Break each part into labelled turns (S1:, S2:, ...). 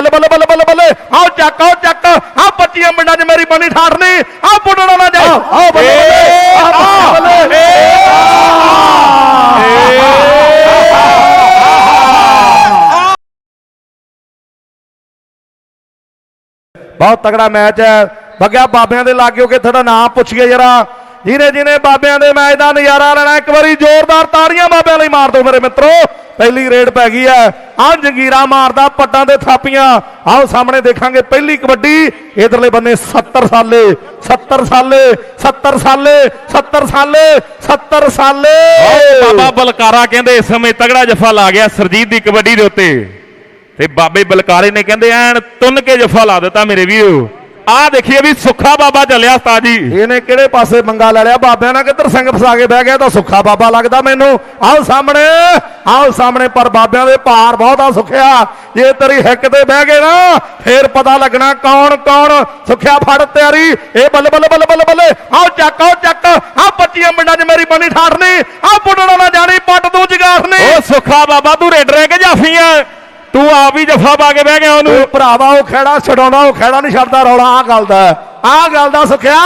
S1: ਬੱਲੇ ਬੱਲੇ ਬੱਲੇ ਬੱਲੇ ਬੱਲੇ। ਆਓ ਚੱਕ ਆਓ ਚੱਕ। ਆ 25 ਮਿੰਟਾਂ 'ਚ ਮੇਰੀ ਬਣੀ ਠਾਠ ਨਹੀਂ। ਆ ਪੁੱਟਣਾ ਨਾ ਜਾਏ ਆਓ ਬੱਲੇ ਬੱਲੇ ਬਹੁਤ ਤਗੜਾ ਮੈਚ ਹੈ। ਬੱਗਿਆ ਬਾਬਿਆਂ ਦੇ ਲਾਗਿਓ ਕਿ ਤੁਹਾਡਾ ਨਾਮ ਪੁੱਛੀਏ ਜਰਾ। ਜਿਹਨੇ ਜਿਹਨੇ ਬਾਬਿਆਂ ਦੇ ਮੈਚ ਦਾ ਨਜ਼ਾਰਾ ਲੈਣਾ, ਇੱਕ ਵਾਰੀ ਜ਼ੋਰਦਾਰ ਤਾੜੀਆਂ ਬਾਬਿਆਂ ਲਈ ਮਾਰ ਦਿਓ ਮੇਰੇ ਮਿੱਤਰੋ। ਪਹਿਲੀ ਰੇਡ ਪੈ ਗਈ ਹੈ। ਆਹ ਜੰਗੀਰਾ ਮਾਰਦਾ, ਪੱਟਾਂ ਤੇ ਥਾਪੀਆਂ। ਆਓ ਸਾਹਮਣੇ ਦੇਖਾਂਗੇ ਪਹਿਲੀ ਕਬੱਡੀ। ਇਧਰਲੇ ਬੰਨੇ 70 ਸਾਲੇ 70 ਸਾਲੇ 70 ਸਾਲੇ 70 ਸਾਲੇ 70 ਸਾਲੇ।
S2: ਬਾਬਾ ਬਲਕਾਰਾ ਕਹਿੰਦੇ, ਇਸ ਸਮੇਂ ਤਗੜਾ ਜਫਾ ਲਾ ਗਿਆ ਸਰਜੀਤ ਦੀ ਕਬੱਡੀ ਦੇ ਉੱਤੇ। ਤੇ ਬਾਬੇ ਬਲਕਾਰੇ ਨੇ ਕਹਿੰਦੇ, ਐਨ ਤੁੰਨ ਕੇ ਜਫਾ ਲਾ ਦਿੱਤਾ ਮੇਰੇ ਵੀਰੋ। ਆਹ ਦੇਖੀਏ ਵੀ ਸੁੱਖਾ ਬਾਬਾ ਚੱਲਿਆ ਉਸਤਾਦ ਜੀ।
S1: ਇਹਨੇ ਕਿਹੜੇ ਪਾਸੇ ਮੰਗਾ ਲੈ ਲਿਆ? ਬਾਬਿਆਂ ਨਾਲ ਕਿੱਧਰ ਸਿੰਘ ਫਸਾ ਕੇ ਬਹਿ ਗਿਆ? ਤਾਂ ਸੁੱਖਾ ਬਾਬਾ ਲੱਗਦਾ ਮੈਨੂੰ। ਆਓ ਸਾਹਮਣੇ ਆਓ ਸਾਹਮਣੇ ਪਰ ਬਾਬਿਆਂ ਦੇ ਭਾਰ ਬਹੁਤ ਆ ਸੁੱਖਿਆ। ਜੇ ਤੇਰੀ ਹਿੱਕ ਤੇ ਬਹਿ ਗਏ ਨਾ ਫੇਰ ਪਤਾ ਲੱਗਣਾ ਕੌਣ ਕੌਣ ਸੁੱਖਿਆ ਫੜ ਤਿਆਰੀ। ਇਹ ਬੱਲੇ ਬੱਲੇ ਬੱਲੇ ਬੱਲੇ ਬੱਲੇ। ਆਓ ਚੱਕ ਆਓ ਚੱਕ। ਆ 25 ਮਿੰਟਾਂ 'ਚ ਮੇਰੀ ਬਣੀ ਠਾਠ ਨਹੀਂ। ਆ ਪੁੱਟਣਾ ਨਾ ਜਾਣੀ ਪੱਟ ਤੂੰ ਜਗਾਰ ਨਹੀਂ।
S2: ਓ ਸੁੱਖਾ ਬਾਬਾ ਤੂੰ ਰੇਡ ਰਹਿ ਕੇ ਜਾਫੀ ਆ ਤੂੰ ਆਪ ਹੀ ਜਫਾ ਪਾ ਕੇ ਬਹਿ ਗਿਆ ਉਹਨੂੰ।
S1: ਉਹ ਭਰਾਵਾ ਉਹ ਖੇੜਾ ਛਡਾਉਂਦਾ ਉਹ ਖੇੜਾ ਨਹੀਂ ਛੱਡਦਾ ਰੌਲਾ ਆ ਗੱਲ ਦਾ ਆ ਗੱਲ ਦਾ ਸੁਖਿਆ।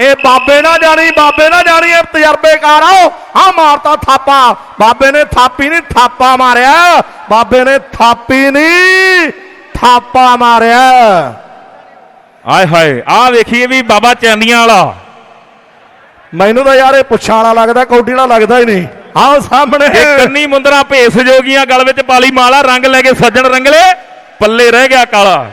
S1: ਇਹ ਬਾਬੇ ਨਾ ਜਾਣੀ ਬਾਬੇ ਨਾ ਜਾਣੀ ਇਹ ਤਜਰਬੇਕਾਰ ਆਓ ਆ ਮਾਰਤਾ ਥਾਪਾ। ਬਾਬੇ ਨੇ ਥਾਪੀ ਨਹੀਂ ਥਾਪਾ ਮਾਰਿਆ। ਬਾਬੇ ਨੇ ਥਾਪੀ ਨਹੀਂ ਥਾਪਾ ਮਾਰਿਆ।
S2: ਆਏ ਹਾਏ ਆਹ ਵੇਖੀਏ ਵੀ ਬਾਬਾ ਚੈਂਦੀਆਂ ਵਾਲਾ।
S1: ਮੈਨੂੰ ਤਾਂ ਯਾਰ ਇਹ ਪੁੱਛਾਂ ਵਾਲਾ ਲੱਗਦਾ ਕੌਡੀ ਵਾਲਾ ਲੱਗਦਾ ਹੀ ਨਹੀਂ। ਆਓ ਸਾਹਮਣੇ।
S2: ਇਹ ਕੰਨੀ ਮੁੰਦਰਾ ਭੇਸ ਜੋਗੀਆਂ ਗਲ ਵਿੱਚ ਪਾਲੀ ਮਾਲਾ ਰੰਗ ਲੈ ਕੇ ਸੱਜਣ ਰੰਗਲੇ ਪੱਲੇ ਰਹਿ ਗਿਆ ਕਾਲਾ।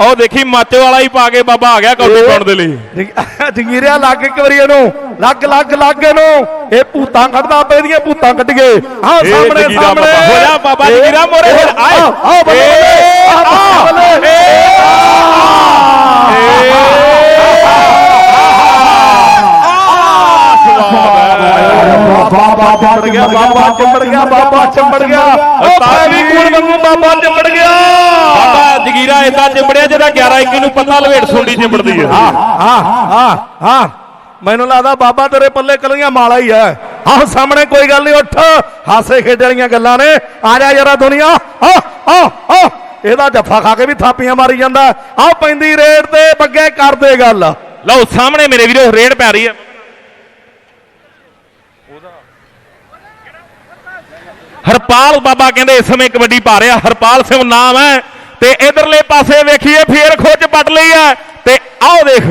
S2: ਉਹ ਦੇਖੀ ਮਾਚੋ ਵਾਲਾ ਹੀ ਪਾ ਕੇ ਬਾਬਾ ਆ ਗਿਆ ਕੌਡੀ ਪਾਉਣ ਦੇ ਲਈ।
S1: ਜੰਗ- ਜੰਗੀਰਿਆ ਲੱਗ ਇੱਕ ਵਾਰੀ ਇਹਨੂੰ। ਲੱਗ ਲੱਗ ਲੱਗ ਇਹਨੂੰ। ਇਹ ਭੂਤਾਂ ਕੱਢਦਾ ਪਏ ਦੀਆਂ ਭੂਤਾਂ ਕੱਢੀਏ ਆਹ
S2: ਇਹ
S1: ਸਾਹਮਣੇ ਸਾਹਮਣੇ।
S2: ਹੋ ਜਾ ਬਾਬਾ ਜੰਗੀਰਾ ਮੋਰੇ ਫਿਰ, ਆਏ।
S1: ਆਹ, ਆਹ ਬੱਲੇ
S2: ਇਹ-
S1: ਬੱਲੇ, ਆਹ ਬਾਬਾ ਚੰਬੜ ਗਿਆ ਬਾਬਾ ਚੰਬੜ ਗਿਆ ਬਾਬਾ ਚੰਬੜ ਗਿਆ। ਉਹ ਪੈਵੀ ਕੂੜ ਵਾਂਗੂ ਬਾਬਾ ਚੰਬੜ ਗਿਆ।
S2: ਬਾਬਾ ਜਗੀਰਾ ਇਦਾਂ ਚਿੰਬੜਿਆ ਜਿਹਦਾ 11 21 ਨੂੰ ਪਤਾ ਲਵੇਟ ਸੁੰਡੀ ਚਿੰਬੜਦੀ ਹੈ।
S1: ਹਾਂ ਹਾਂ ਹਾਂ ਮੈਨੂੰ ਲੱਗਦਾ ਬਾਬਾ ਤੇਰੇ ਪੱਲੇ ਕਲੀਆਂ ਮਾਲਾ ਹੀ ਹੈ। ਆਹ ਸਾਹਮਣੇ ਕੋਈ ਗੱਲ ਨਹੀਂ ਉੱਠ। ਹਾਸੇ ਖੇਡ ਵਾਲੀਆਂ ਗੱਲਾਂ ਨੇ। ਆ ਜਾ ਯਾਰਾ ਦੁਨੀਆ। ਆ ਆ ਆ ਇਹਦਾ ਜੱਫਾ ਖਾ ਕੇ ਵੀ ਥਾਪੀਆਂ ਮਾਰੀ ਜਾਂਦਾ। ਆਹ ਪੈਂਦੀ ਰੇਡ ਤੇ ਬੱਗੇ ਕਰਦੇ ਗੱਲ।
S2: ਲਓ ਸਾਹਮਣੇ ਮੇਰੇ ਵੀਰੋ ਰੇਡ ਪੈ ਰਹੀ ਹੈ। ਹਰਪਾਲ ਬਾਬਾ ਕਹਿੰਦੇ ਇਸ ਸਮੇਂ ਕਬੱਡੀ ਪਾ ਰਿਹਾ। ਹਰਪਾਲ ਸਿੰਘ ਨਾਮ ਹੈ ਤੇ ਇਧਰਲੇ ਪਾਸੇ ਵੇਖੀਏ, ਫੇਰ ਖੋਜ ਪੱਟ ਲਈ ਹੈ ਤੇ ਆਓ ਦੇਖ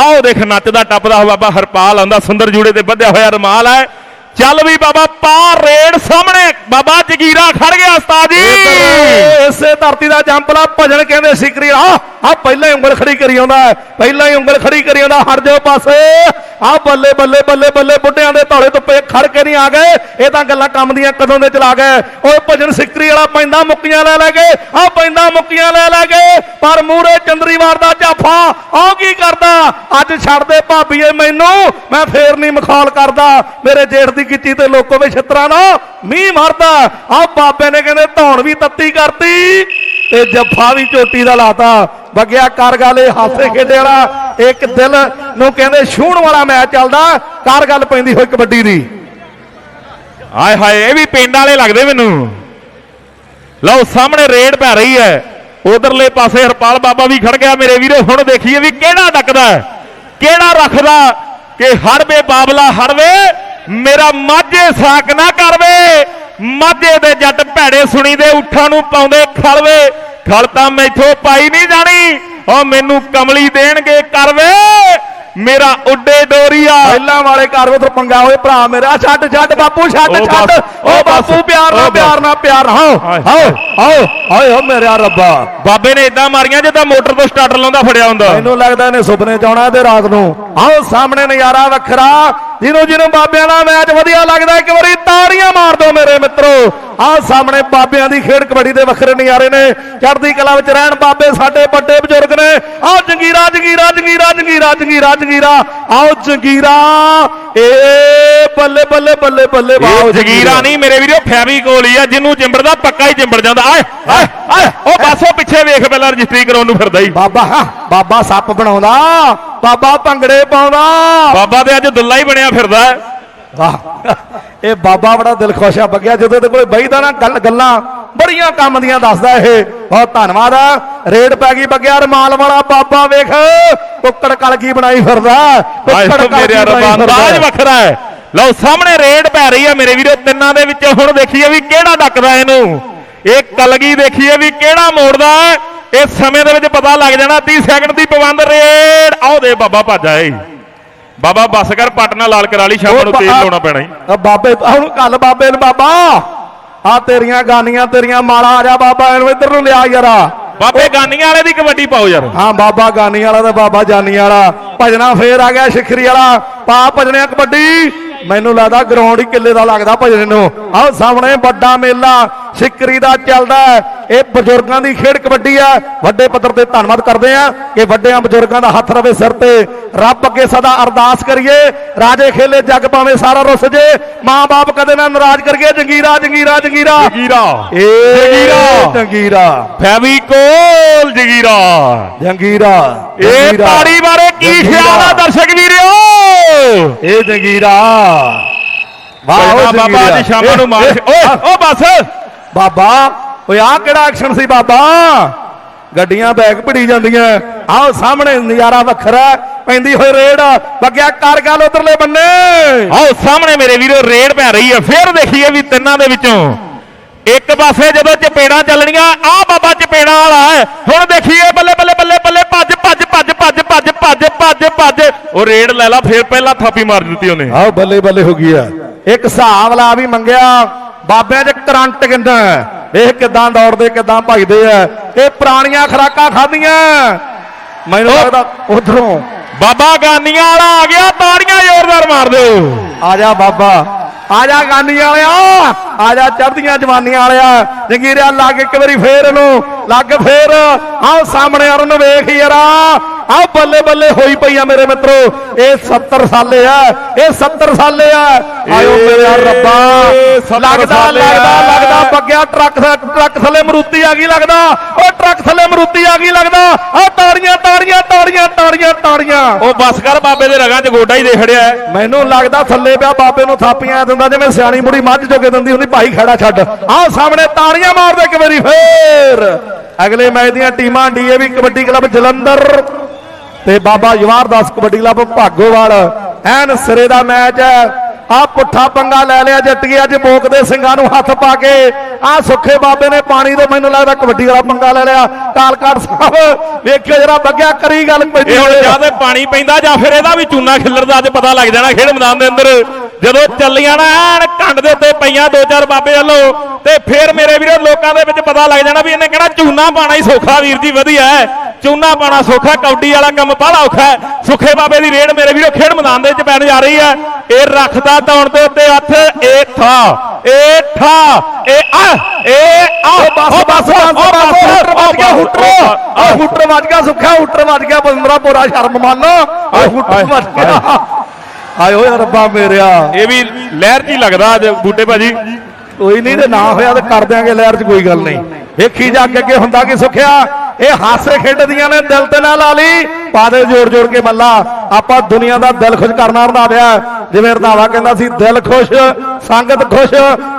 S2: ਆਓ ਦੇਖ ਨੱਚਦਾ ਟੱਪਦਾ ਬਾਬਾ ਹਰਪਾਲ ਆਉਂਦਾ, ਸੁੰਦਰ ਜੂੜੇ ਤੇ ਬੱਧਿਆ ਹੋਇਆ ਰਮਾਲ ਹੈ। ਚੱਲ ਵੀ ਬਾਬਾ ਪਾ ਰੇਡ ਸਾਹਮਣੇ। ਬਾਬਾ ਜਗੀਰਾ ਖੜ ਗਿਆ ਉਸਤਾਦ ਜੀ।
S1: ਇਸੇ ਧਰਤੀ ਦਾ ਜੰਪਲਾ ਭਜਨ ਕਹਿੰਦੇ ਸਿਕਰੀ ਆ ਆ ਪਹਿਲਾਂ ਹੀ ਉਂਗਲ ਖੜੀ ਕਰੀ ਆਉਂਦਾ ਹੈ, ਪਹਿਲਾਂ ਹੀ ਉਂਗਲ ਖੜੀ ਕਰੀ ਆਉਂਦਾ ਹਟ ਜਾਓ ਪਾਸੇ। ਆ ਬੱਲੇ ਬੱਲੇ ਬੱਲੇ ਬੱਲੇ ਬੁੱਢਿਆਂ ਦੇ ਧੌਲੇ ਧੁੱਪੇ ਖੜ ਕੇ ਨਹੀਂ ਆ ਗਏ। ਇਹ ਤਾਂ ਗੱਲਾਂ ਕੰਮ ਦੀਆਂ ਕਦੋਂ ਦੇ ਚਲਾ ਗਏ। ਓਏ ਭਜਨ ਸਿਕਰੀ ਵਾਲਾ ਪੈਂਦਾ ਮੁੱਕੀਆਂ ਲੈ ਲੈ ਕੇ। ਆ ਪੈਂਦਾ ਮੁੱਕੀਆਂ ਲੈ ਲੈ ਕੇ। ਪਰ ਮੂਰੇ ਚੰਦਰੀਵਾਰ ਦਾ ਜਾਫਾ ਆ ਕੀ ਕਰਦਾ? ਅੱਜ ਛੱਡ ਦੇ ਭਾਬੀਏ ਮੈਨੂੰ। ਮੈਂ ਫੇਰ ਨਹੀਂ ਮਖੌਲ ਕਰਦਾ। ਮੇਰੇ ਜੇਠ ਦੀ ਕੀਤੀ ਤੇ ਲੋਕੋ ਵਿੱਚ ਛਿੱਤਰਾਂ ਨਾ ਮੀਂਹ ਮਾਰਦਾ। ਆ ਬਾਬੇ ਨੇ ਕਹਿੰਦੇ, ਧੌਣ ਵੀ ਤੱਤੀ ਕਰਤੀ ਤੇ ਜੱਫਾ ਵੀ ਚੋਟੀ ਦਾ ਲਾਤਾ। ਬਗਿਆ ਕਰ ਹਾਸੇ ਖੇਡੇ ਵਾਲਾ, ਇੱਕ ਦਿਲ ਨੂੰ ਕਹਿੰਦੇ, ਛੂਹਣ ਵਾਲਾ ਮੈਚ ਚੱਲਦਾ। ਕਰ ਪੈਂਦੀ ਹੋਈ ਕਬੱਡੀ ਦੀ।
S2: ਹਾਏ ਹਾਏ, ਇਹ ਵੀ ਪਿੰਡ ਵਾਲੇ ਲੱਗਦੇ ਮੈਨੂੰ। ਲਓ, ਸਾਹਮਣੇ ਰੇਡ ਪੈ ਰਹੀ ਹੈ। ਉਧਰਲੇ ਪਾਸੇ ਹਰਪਾਲ ਬਾਬਾ ਵੀ ਖੜ ਗਿਆ। ਮੇਰੇ ਵੀਰੋ, ਹੁਣ ਦੇਖੀਏ ਵੀ ਕਿਹੜਾ ਡੱਕਦਾ ਕਿਹੜਾ ਰੱਖਦਾ ਕਿ ਹੜਵੇ ਬਾਬਲਾ ਹੜਵੇ। ਮੇਰਾ ਮਾਝੇ ਸਾਕ ਨਾ ਕਰਵੇ। ਮਾਝੇ ਦੇ ਜੱਟ ਭੈੜੇ ਸੁਣੀ ਦੇ ਉਠਾਂ ਨੂੰ ਪਾਉਂਦੇ ਖਲਵੇ। ਖਲ ਤਾਂ ਮੈਥੋਂ ਪਾਈ ਨਹੀਂ ਜਾਣੀ ਉਹ ਮੈਨੂੰ ਕਮਲੀ ਦੇਣਗੇ ਕਰਵੇ। ਮੇਰਾ ਉੱਡੇ ਡੋਰੀਆ।
S1: ਪਹਿਲਾਂ ਵਾਲੇ ਘਰ ਵਿੱਚ ਪੰਗਾ ਹੋਏ ਭਰਾ ਮੇਰਾ। ਛੱਡ ਛੱਡ ਬਾਪੂ ਛੱਡ ਛੱਡ।
S2: ਉਹ
S1: ਬਾਪੂ ਪਿਆਰ ਨਾਲ
S2: ਉਹ
S1: ਪਿਆਰ ਨਾਲ ਪਿਆਰ ਨਾਲ।
S2: ਹਾਏ,
S1: ਆਓ ਆਓ ਆਏ ਓ ਮੇਰਾ ਰੱਬਾ।
S2: ਬਾਬੇ ਨੇ ਇਦਾਂ ਮਾਰੀਆਂ ਜਿੱਦਾਂ ਮੋਟਰ ਤੋਂ ਸਟਾਰਟਰ ਲਾਉਂਦਾ ਫੜਿਆ ਹੁੰਦਾ।
S1: ਮੈਨੂੰ ਲੱਗਦਾ ਇਹਨੇ ਸੁਪਨੇ ਚ ਆਉਣਾ ਤੇ ਰਾਤ ਨੂੰ। ਆਓ ਸਾਹਮਣੇ ਨਜ਼ਾਰਾ ਵੱਖਰਾ। ਜਿਹਨੂੰ ਜਿਹਨੂੰ ਬਾਬਿਆਂ ਦਾ ਮੈਚ ਵਧੀਆ ਲੱਗਦਾ ਇੱਕ ਵਾਰੀ ਤਾੜੀਆਂ ਮਾਰ ਦਿਓ ਮੇਰੇ ਮਿੱਤਰੋ। ਆਹ ਸਾਹਮਣੇ ਬਾਬਿਆਂ ਦੀ ਖੇਡ ਕਬੱਡੀ ਦੇ ਵੱਖਰੇ ਨਜ਼ਾਰੇ ਨੇ। ਚੜ੍ਹਦੀ ਕਲਾ ਵਿੱਚ ਰਹਿਣ ਬਾਬੇ ਸਾਡੇ ਵੱਡੇ ਬਜ਼ੁਰਗ ਨੇ। ਆਹ ਜੰਗੀਰਾ ਜੰਗੀਰਾ ਜੰਗੀਰਾ ਜੰਗੀਰਾ ਜੰਗੀਰਾ ਜੰਗੀਰਾ। ਆਓ ਜੰਗੀਰਾ ਏ ਬੱਲੇ ਬੱਲੇ ਬੱਲੇ ਬੱਲੇ ਵਾਓ
S2: ਜਗੀਰਾ। ਨਹੀਂ ਮੇਰੇ ਵੀਰੋ ਫੈਵੀ ਕੋਲ ਹੀ ਆ ਜਿਹਨੂੰ ਚਿੰਬੜਦਾ ਪੱਕਾ ਹੀ ਚਿੰਬੜ ਜਾਂਦਾ। ਆਏ ਆਏ ਆਏ ਉਹ ਬਸ ਪਹਿਲਾਂ ਰਜਿਸਟਰੀ ਕਰਾਉਣ ਨੂੰ ਫਿਰਦਾ ਹੀ
S1: ਬਾਬਾ ਹਾਂ, ਬਾਬਾ ਸੱਪ ਬਣਾਉਂਦਾ ਬਾਬਾ ਭੰਗੜੇ ਪਾਉਂਦਾ
S2: ਬਾਬਾ ਤੇ ਅੱਜ ਦੁੱਲਾ ਹੀ ਬਣਿਆ ਫਿਰਦਾ।
S1: ਵਾਹ ਇਹ ਬਾਬਾ ਬੜਾ ਦਿਲ ਖੁਸ਼ ਆ ਬੱਗਿਆ ਜਦੋਂ ਤੇ ਕੋਈ ਬਈਦਾ ਨਾ ਗੱਲ ਗੱਲਾਂ ਬੜੀਆਂ ਕੰਮ ਦੀਆਂ ਦੱਸਦਾ ਇਹ। ਬਹੁਤ ਧੰਨਵਾਦ। ਰੇਡ ਪੈ ਗਈ ਬੱਗਿਆ ਰਮਾਲ ਵਾਲਾ ਬਾਬਾ ਵੇਖ। ਕੁੱਕੜ ਕਲਗੀ ਬਣਾਈ ਫਿਰਦਾ ਕੁੱਕੜ
S2: ਮੇਰੇ
S1: ਕਲਗੀ ਬਣਾਈ ਫਿਰਦਾ।
S2: ਅੰਦਾਜ਼ ਵੱਖਰਾ ਹੈ। ਲਓ ਸਾਹਮਣੇ ਰੇਡ ਪੈ ਰਹੀ ਹੈ ਮੇਰੇ ਵੀਰੋ ਤਿੰਨਾਂ ਦੇ ਵਿੱਚੋਂ ਹੁਣ ਦੇਖੀਏ ਵੀ ਕਿਹੜਾ ਡੱਕਦਾ ਇਹਨੂੰ। ਇਹ ਕਲਗੀ ਦੇਖੀਏ ਵੀ ਕਿਹੜਾ ਮੋੜਦਾ ਹੈ ਇਸ ਸਮੇਂ ਦੇ ਵਿੱਚ ਪਤਾ ਲੱਗ ਜਾਣਾ 30 ਸੈਕਿੰਡ ਦੀ ਪਾਬੰਦ ਰੇਡ। ਆਓ ਦੇ ਬਾਬਾ ਭੱਜ ਆਏ। ਬਾਬਾ ਬੱਸ ਕਰ ਪਟਨਾ ਲਾਲ ਕਰਾਲੀ ਸ਼ਾਮ ਨੂੰ ਤੇਲ ਲਾਉਣਾ ਪੈਣਾ
S1: ਆ ਬਾਬੇ ਹੁਣ ਕੱਲ ਬਾਬੇ ਨੂੰ ਬਾਬਾ। ਆ ਤੇਰੀਆਂ ਗਾਨੀਆਂ ਤੇਰੀਆਂ ਮਾਲਾ ਆ ਜਾ ਬਾਬਾ ਇਹਨੂੰ ਇੱਧਰ ਨੂੰ ਲਿਆ ਯਾਰਾ
S2: ਬਾਬੇ ਗਾਨੀਆਂ ਵਾਲੇ ਦੀ ਕਬੱਡੀ ਪਾਓ ਯਾਰ।
S1: ਹਾਂ ਬਾਬਾ ਗਾਨੀ ਵਾਲਾ ਤੇ ਬਾਬਾ ਜਾਨੀ ਵਾਲਾ। ਭਜਣਾ ਫੇਰ ਆ ਗਿਆ ਸ਼ਿਖਰੀ ਵਾਲਾ। ਪਾ ਭਜਣਿਆ ਕਬੱਡੀ। ਮੈਨੂੰ ਲੱਗਦਾ ਗਰਾਊਂਡ ਹੀ ਕਿੱਲੇ ਦਾ ਲੱਗਦਾ ਭਜਣੇ ਨੂੰ ਆਹ ਸਾਹਮਣੇ ਵੱਡਾ ਮੇਲਾ ਸ਼ਿਕਰੀ ਦਾ ਚੱਲਦਾ ਹੈ। ਇਹ ਬਜ਼ੁਰਗਾਂ ਦੀ ਖੇਡ ਕਬੱਡੀ ਆ ਵੱਡੇ ਪੱਧਰ ਤੇ ਧੰਨਵਾਦ ਕਰਦੇ ਆ ਕਿ ਵੱਡਿਆਂ ਬਜ਼ੁਰਗਾਂ ਦਾ ਹੱਥ ਰਵੇ ਸਿਰ ਤੇ। ਰੱਬ ਅੱਗੇ ਸਦਾ ਅਰਦਾਸ ਕਰੀਏ। ਰਾਜੇ ਖੇਲੇ ਜੱਗ ਪਾਵੇਂ ਸਾਰਾ ਰੁੱਸ ਜੇ। ਮਾਂ-ਬਾਪ ਕਦੇ ਨਾ ਨਾਰਾਜ਼ ਕਰੀਏ। ਜੰਗੀਰਾ ਜੰਗੀਰਾ ਜੰਗੀਰਾ।
S2: ਜਗੀਰਾ।
S1: ਏ
S2: ਜੰਗੀਰਾ।
S1: ਜੰਗੀਰਾ।
S2: ਫੈਵੀਕੋਲ ਜਗੀਰਾ।
S1: ਜੰਗੀਰਾ
S2: ਇਹ। ਤਾੜੀ ਬਾਰੇ ਕੀ। ਖਿਆਲ ਆ ਦਰਸ਼ਕ ਵੀਰਿਓ
S1: ਇਹ ਜੰਗੀਰਾ। ਵਾਹ
S2: ਭਜਨਾ ਬਾਬਾ ਅੱਜ ਸ਼ਾਮਾਂ ਨੂੰ ਮਾਰ ਓਏ ਓ ਬਸ।
S1: ਬਾਬਾ ਓਏ ਆ ਕਿਹੜਾ ਐਕਸ਼ਨ ਸੀ ਬਾਬਾ? ਗੱਡੀਆਂ ਬੈਗ ਭਿੜੀ ਜਾਂਦੀਆਂ। ਆਓ ਸਾਹਮਣੇ ਨਜ਼ਾਰਾ ਵੱਖਰਾ। ਪੈਂਦੀ ਹੋਈ ਰੇਡ। ਬੱਗਿਆ ਕਰ ਗੱਲ ਉਧਰਲੇ ਬੰਨੇ।
S2: ਆਓ ਸਾਹਮਣੇ ਮੇਰੇ ਵੀਰੋ ਰੇਡ ਪੈ ਰਹੀ ਹੈ। ਫੇਰ ਦੇਖੀਏ ਵੀ ਤਿੰਨਾਂ ਦੇ ਵਿੱਚੋਂ। ਇੱਕ ਪਾਸੇ ਜਦੋਂ ਚਪੇੜਾਂ ਚੱਲਣੀਆਂ ਆ ਬਾਬਾ ਚਪੇੜਾਂ ਵਾਲਾ ਹੈ। ਹੁਣ ਦੇਖੀਏ ਬੱਲੇ ਬੱਲੇ ਬੱਲੇ ਬੱਲੇ ਉਹ ਰੇਡ ਲੈ ਲਾ ਫੇਰ ਪਹਿਲਾਂ ਥਾਪੀ ਮਾਰ ਦਿੱਤੀ ਉਹਨੇ।
S1: ਆਓ ਬੱਲੇ ਬੱਲੇ ਹੋ ਗਈ ਆ। ਇੱਕ ਹਿਸਾਬ ਲਾ ਵੀ ਮੰਗਿਆ ਬਾਬਿਆਂ 'ਚ ਕਰੰਟ ਕਿੰਨਾ। ਇਹ ਕਿਦਾਂ ਦੌੜਦੇ ਕਿਦਾਂ ਭਜਦੇ ਆ? ਇਹ ਪੁਰਾਣੀਆਂ ਖਰਾਕਾਂ ਖਾਧੀਆਂ। ਮੈਨੂੰ ਲੱਗਦਾ ਉਧਰੋਂ
S2: ਬਾਬਾ ਗਾਨੀਆਂ ਵਾਲਾ ਆ ਗਿਆ ਤਾੜੀਆਂ ਜ਼ੋਰਦਾਰ ਮਾਰ ਦਿਓ।
S1: ਆ ਜਾ ਬਾਬਾ ਆ ਜਾ ਗਾਨੀ ਵਾਲਿਆ ਆ ਜਾ ਚੜ੍ਹਦੀਆਂ ਜਵਾਨੀਆਂ ਵਾਲਿਆ। ਜੰਗੀਰਿਆ ਲੱਗ ਇੱਕ ਵਾਰੀ ਫੇਰ ਇਹਨੂੰ ਲੱਗ ਫੇਰ ਆਹ ਸਾਹਮਣੇ ਅਰਨ ਵੇਖ ਯਾਰਾ ਆਹ ਬੱਲੇ ਬੱਲੇ ਹੋਈ ਪਈ ਆ ਮੇਰੇ ਮਿੱਤਰੋ। ਇਹ 70 ਸਾਲੇ ਆ ਇਹ 70 ਸਾਲੇ ਆ। ਆਇਓ ਮੇਰੇ ਰੱਬਾ।
S2: ਇਹ 70
S1: ਲੱਗਦਾ
S2: ਆ।
S1: ਲੱਗਦਾ ਲੱਗਦਾ ਬੱਗਿਆ ਟਰੱਕ ਟਰੱਕ ਥੱਲੇ ਮਰੂਤੀ ਆ ਗਈ ਲੱਗਦਾ। ਉਹ ਟਰੱਕ ਥੱਲੇ ਮਰੂਤੀ ਆ ਗਈ ਲੱਗਦਾ। ਆਹ ਤਾੜੀਆਂ ਤਾੜੀਆਂ ਤਾੜੀਆਂ ਤਾੜੀਆਂ ਤਾੜੀਆਂ।
S2: ਉਹ ਬਸ ਕਰ ਬਾਬੇ ਦੇ ਰਗਾਂ 'ਚ ਗੋਡਾ ਹੀ ਦੇ ਖੜਿਆ ਹੈ।
S1: ਮੈਨੂੰ ਲੱਗਦਾ ਥੱਲੇ ਪਿਆ ਬਾਬੇ ਨੂੰ ਥਾਪੀਆਂ ਦਿੰਦਾ ਜਿਵੇਂ ਸਿਆਣੀ ਮੁੜੀ ਮੱਝ ਜੋਗੇ ਦਿੰਦੀ ਹੁੰਦੀ ਭਾਈ ਖੜਾ ਛੱਡ। ਆਹ ਸਾਹਮਣੇ ਤਾੜੀਆਂ ਮਾਰਦੇ ਇੱਕ ਵਾਰੀ ਫੇਰ। ਅਗਲੇ ਮੈਚ ਦੀਆਂ ਟੀਮਾਂ ਡੀਏਵੀ ਕਬੱਡੀ ਕਲੱਬ ਜਲੰਧਰ। ਤੇ ਬਾਬਾ ਜਵਾਰਦਾਸ ਕਬੱਡੀ ਕਲੱਬ ਭਾਗੋਵਾਲ ਐਨ ਸਿਰੇ ਦਾ ਮੈਚ ਹੈ। ਆ ਪੁੱਠਾ ਪੰਗਾ ਲੈ ਲਿਆ ਜੱਟੀਏ ਅੱਜ ਮੋਕ ਦੇ ਸਿੰਘਾਂ ਨੂੰ ਹੱਥ ਪਾ ਕੇ। ਆ ਸੁੱਖੇ ਬਾਬੇ ਨੇ ਪਾਣੀ ਦੇ ਮੈਨੂੰ ਲੱਗਦਾ ਕਬੱਡੀ ਵਾਲਾ ਪੰਗਾ ਲੈ ਲਿਆ। ਕਾਲਕਾਟ ਸਾਹਿਬ ਵੇਖਿਓ ਜਰਾ ਬੱਗਿਆ ਕਰੀ ਗੱਲ ਪੈਂਦੀ ਹੋਏ।
S2: ਜਾਂ ਤੇ ਪਾਣੀ ਪੈਂਦਾ ਜਾਂ ਫਿਰ ਇਹਦਾ ਵੀ ਚੂਨਾ ਖਿੱਲਰਦਾ ਅੱਜ ਪਤਾ ਲੱਗ ਜਾਣਾ ਖੇਡ ਮੈਦਾਨ ਦੇ ਅੰਦਰ। ਜਦੋਂ ਚੱਲੀਆਂ ਨਾ ਐਨ ਕੰਡ ਦੇ ਉੱਤੇ ਪਈਆਂ ਦੋ ਚਾਰ ਬਾਬੇ ਵੱਲੋਂ ਤੇ ਫਿਰ ਮੇਰੇ ਵੀਰੋ ਲੋਕਾਂ ਦੇ ਵਿੱਚ ਪਤਾ ਲੱਗ ਜਾਣਾ ਵੀ ਇਹਨੇ ਕਹਿਣਾ ਚੂਨਾ ਪਾਣਾ ਹੀ ਸੌਖਾ ਵੀਰ ਜੀ ਵਧੀਆ ਹੈ। ਚੂਨਾ ਪਾਣਾ ਸੌਖਾ ਕੌਡੀ ਵਾਲਾ ਕੰਮ ਬਾਹਲਾ ਔਖਾ ਸੁੱਖੇ ਬਾਬੇ ਦੀ ਰੇਡ ਮੇਰੇ ਵੀਰੋ ਖੇਡ ਮੈਦਾਨ ਦੇ ਵਿੱਚ ਪੈਣ ਜਾ ਰਹੀ ਹੈ। ਇਹ ਰੱਖਦਾ ਦੌਣ ਦੇ ਉੱਤੇ ਹੱਥ ਇਹ ਥਾ ਇਹ ਠਾ ਇਹ ਆ ਇਹ ਆ।
S1: ਬਸ ਬਸ ਬਸ ਹੁੱਟਰ ਵੱਜ ਗਿਆ ਹੁੱਟਰ ਆ ਹੁੱਟਰ ਵੱਜ ਗਿਆ ਸੁੱਖਾ ਹੁੱਟਰ ਵੱਜ ਗਿਆ ਬੰਦਰਾ ਪੂਰਾ ਸ਼ਰਮ ਮੰਨ ਆ ਹੁੱਟਰ ਵੱਜ ਗਿਆ। ਹਾਏ ਓਏ ਰੱਬਾ ਮੇਰਿਆ।
S2: ਇਹ ਵੀ ਲਹਿਰ ਹੀ ਲੱਗਦਾ ਅੱਜ ਬੂਟੇ ਭਾਜੀ।
S1: ਕੋਈ ਨਹੀਂ ਤੇ ਨਾ ਹੋਇਆ ਤੇ ਕਰ ਦਿਆਂਗੇ ਲਹਿਰ 'ਚ ਕੋਈ ਗੱਲ ਨਹੀਂ। ਵੇਖੀ ਜਾ ਕੇ ਅੱਗੇ ਹੁੰਦਾ ਕੀ ਸੁਖਿਆ? ਇਹ ਹਾਸੇ ਖੇਡਦੀਆਂ ਨੇ, ਦਿਲ ਤੇ ਨਾ ਲਾ ਪਾ ਦੇ ਜੋਰ ਜੋਰ ਕੇ ਮੱਲਾ। ਆਪਾਂ ਦੁਨੀਆ ਦਾ ਦਿਲ ਖੁਸ਼ ਕਰਨਾ ਰੰਧਾਵਿਆ ਜਿਵੇਂ ਰੰਧਾਵਾ ਕਹਿੰਦਾ ਸੀ, ਦਿਲ ਖੁਸ਼, ਸੰਗਤ ਖੁਸ਼,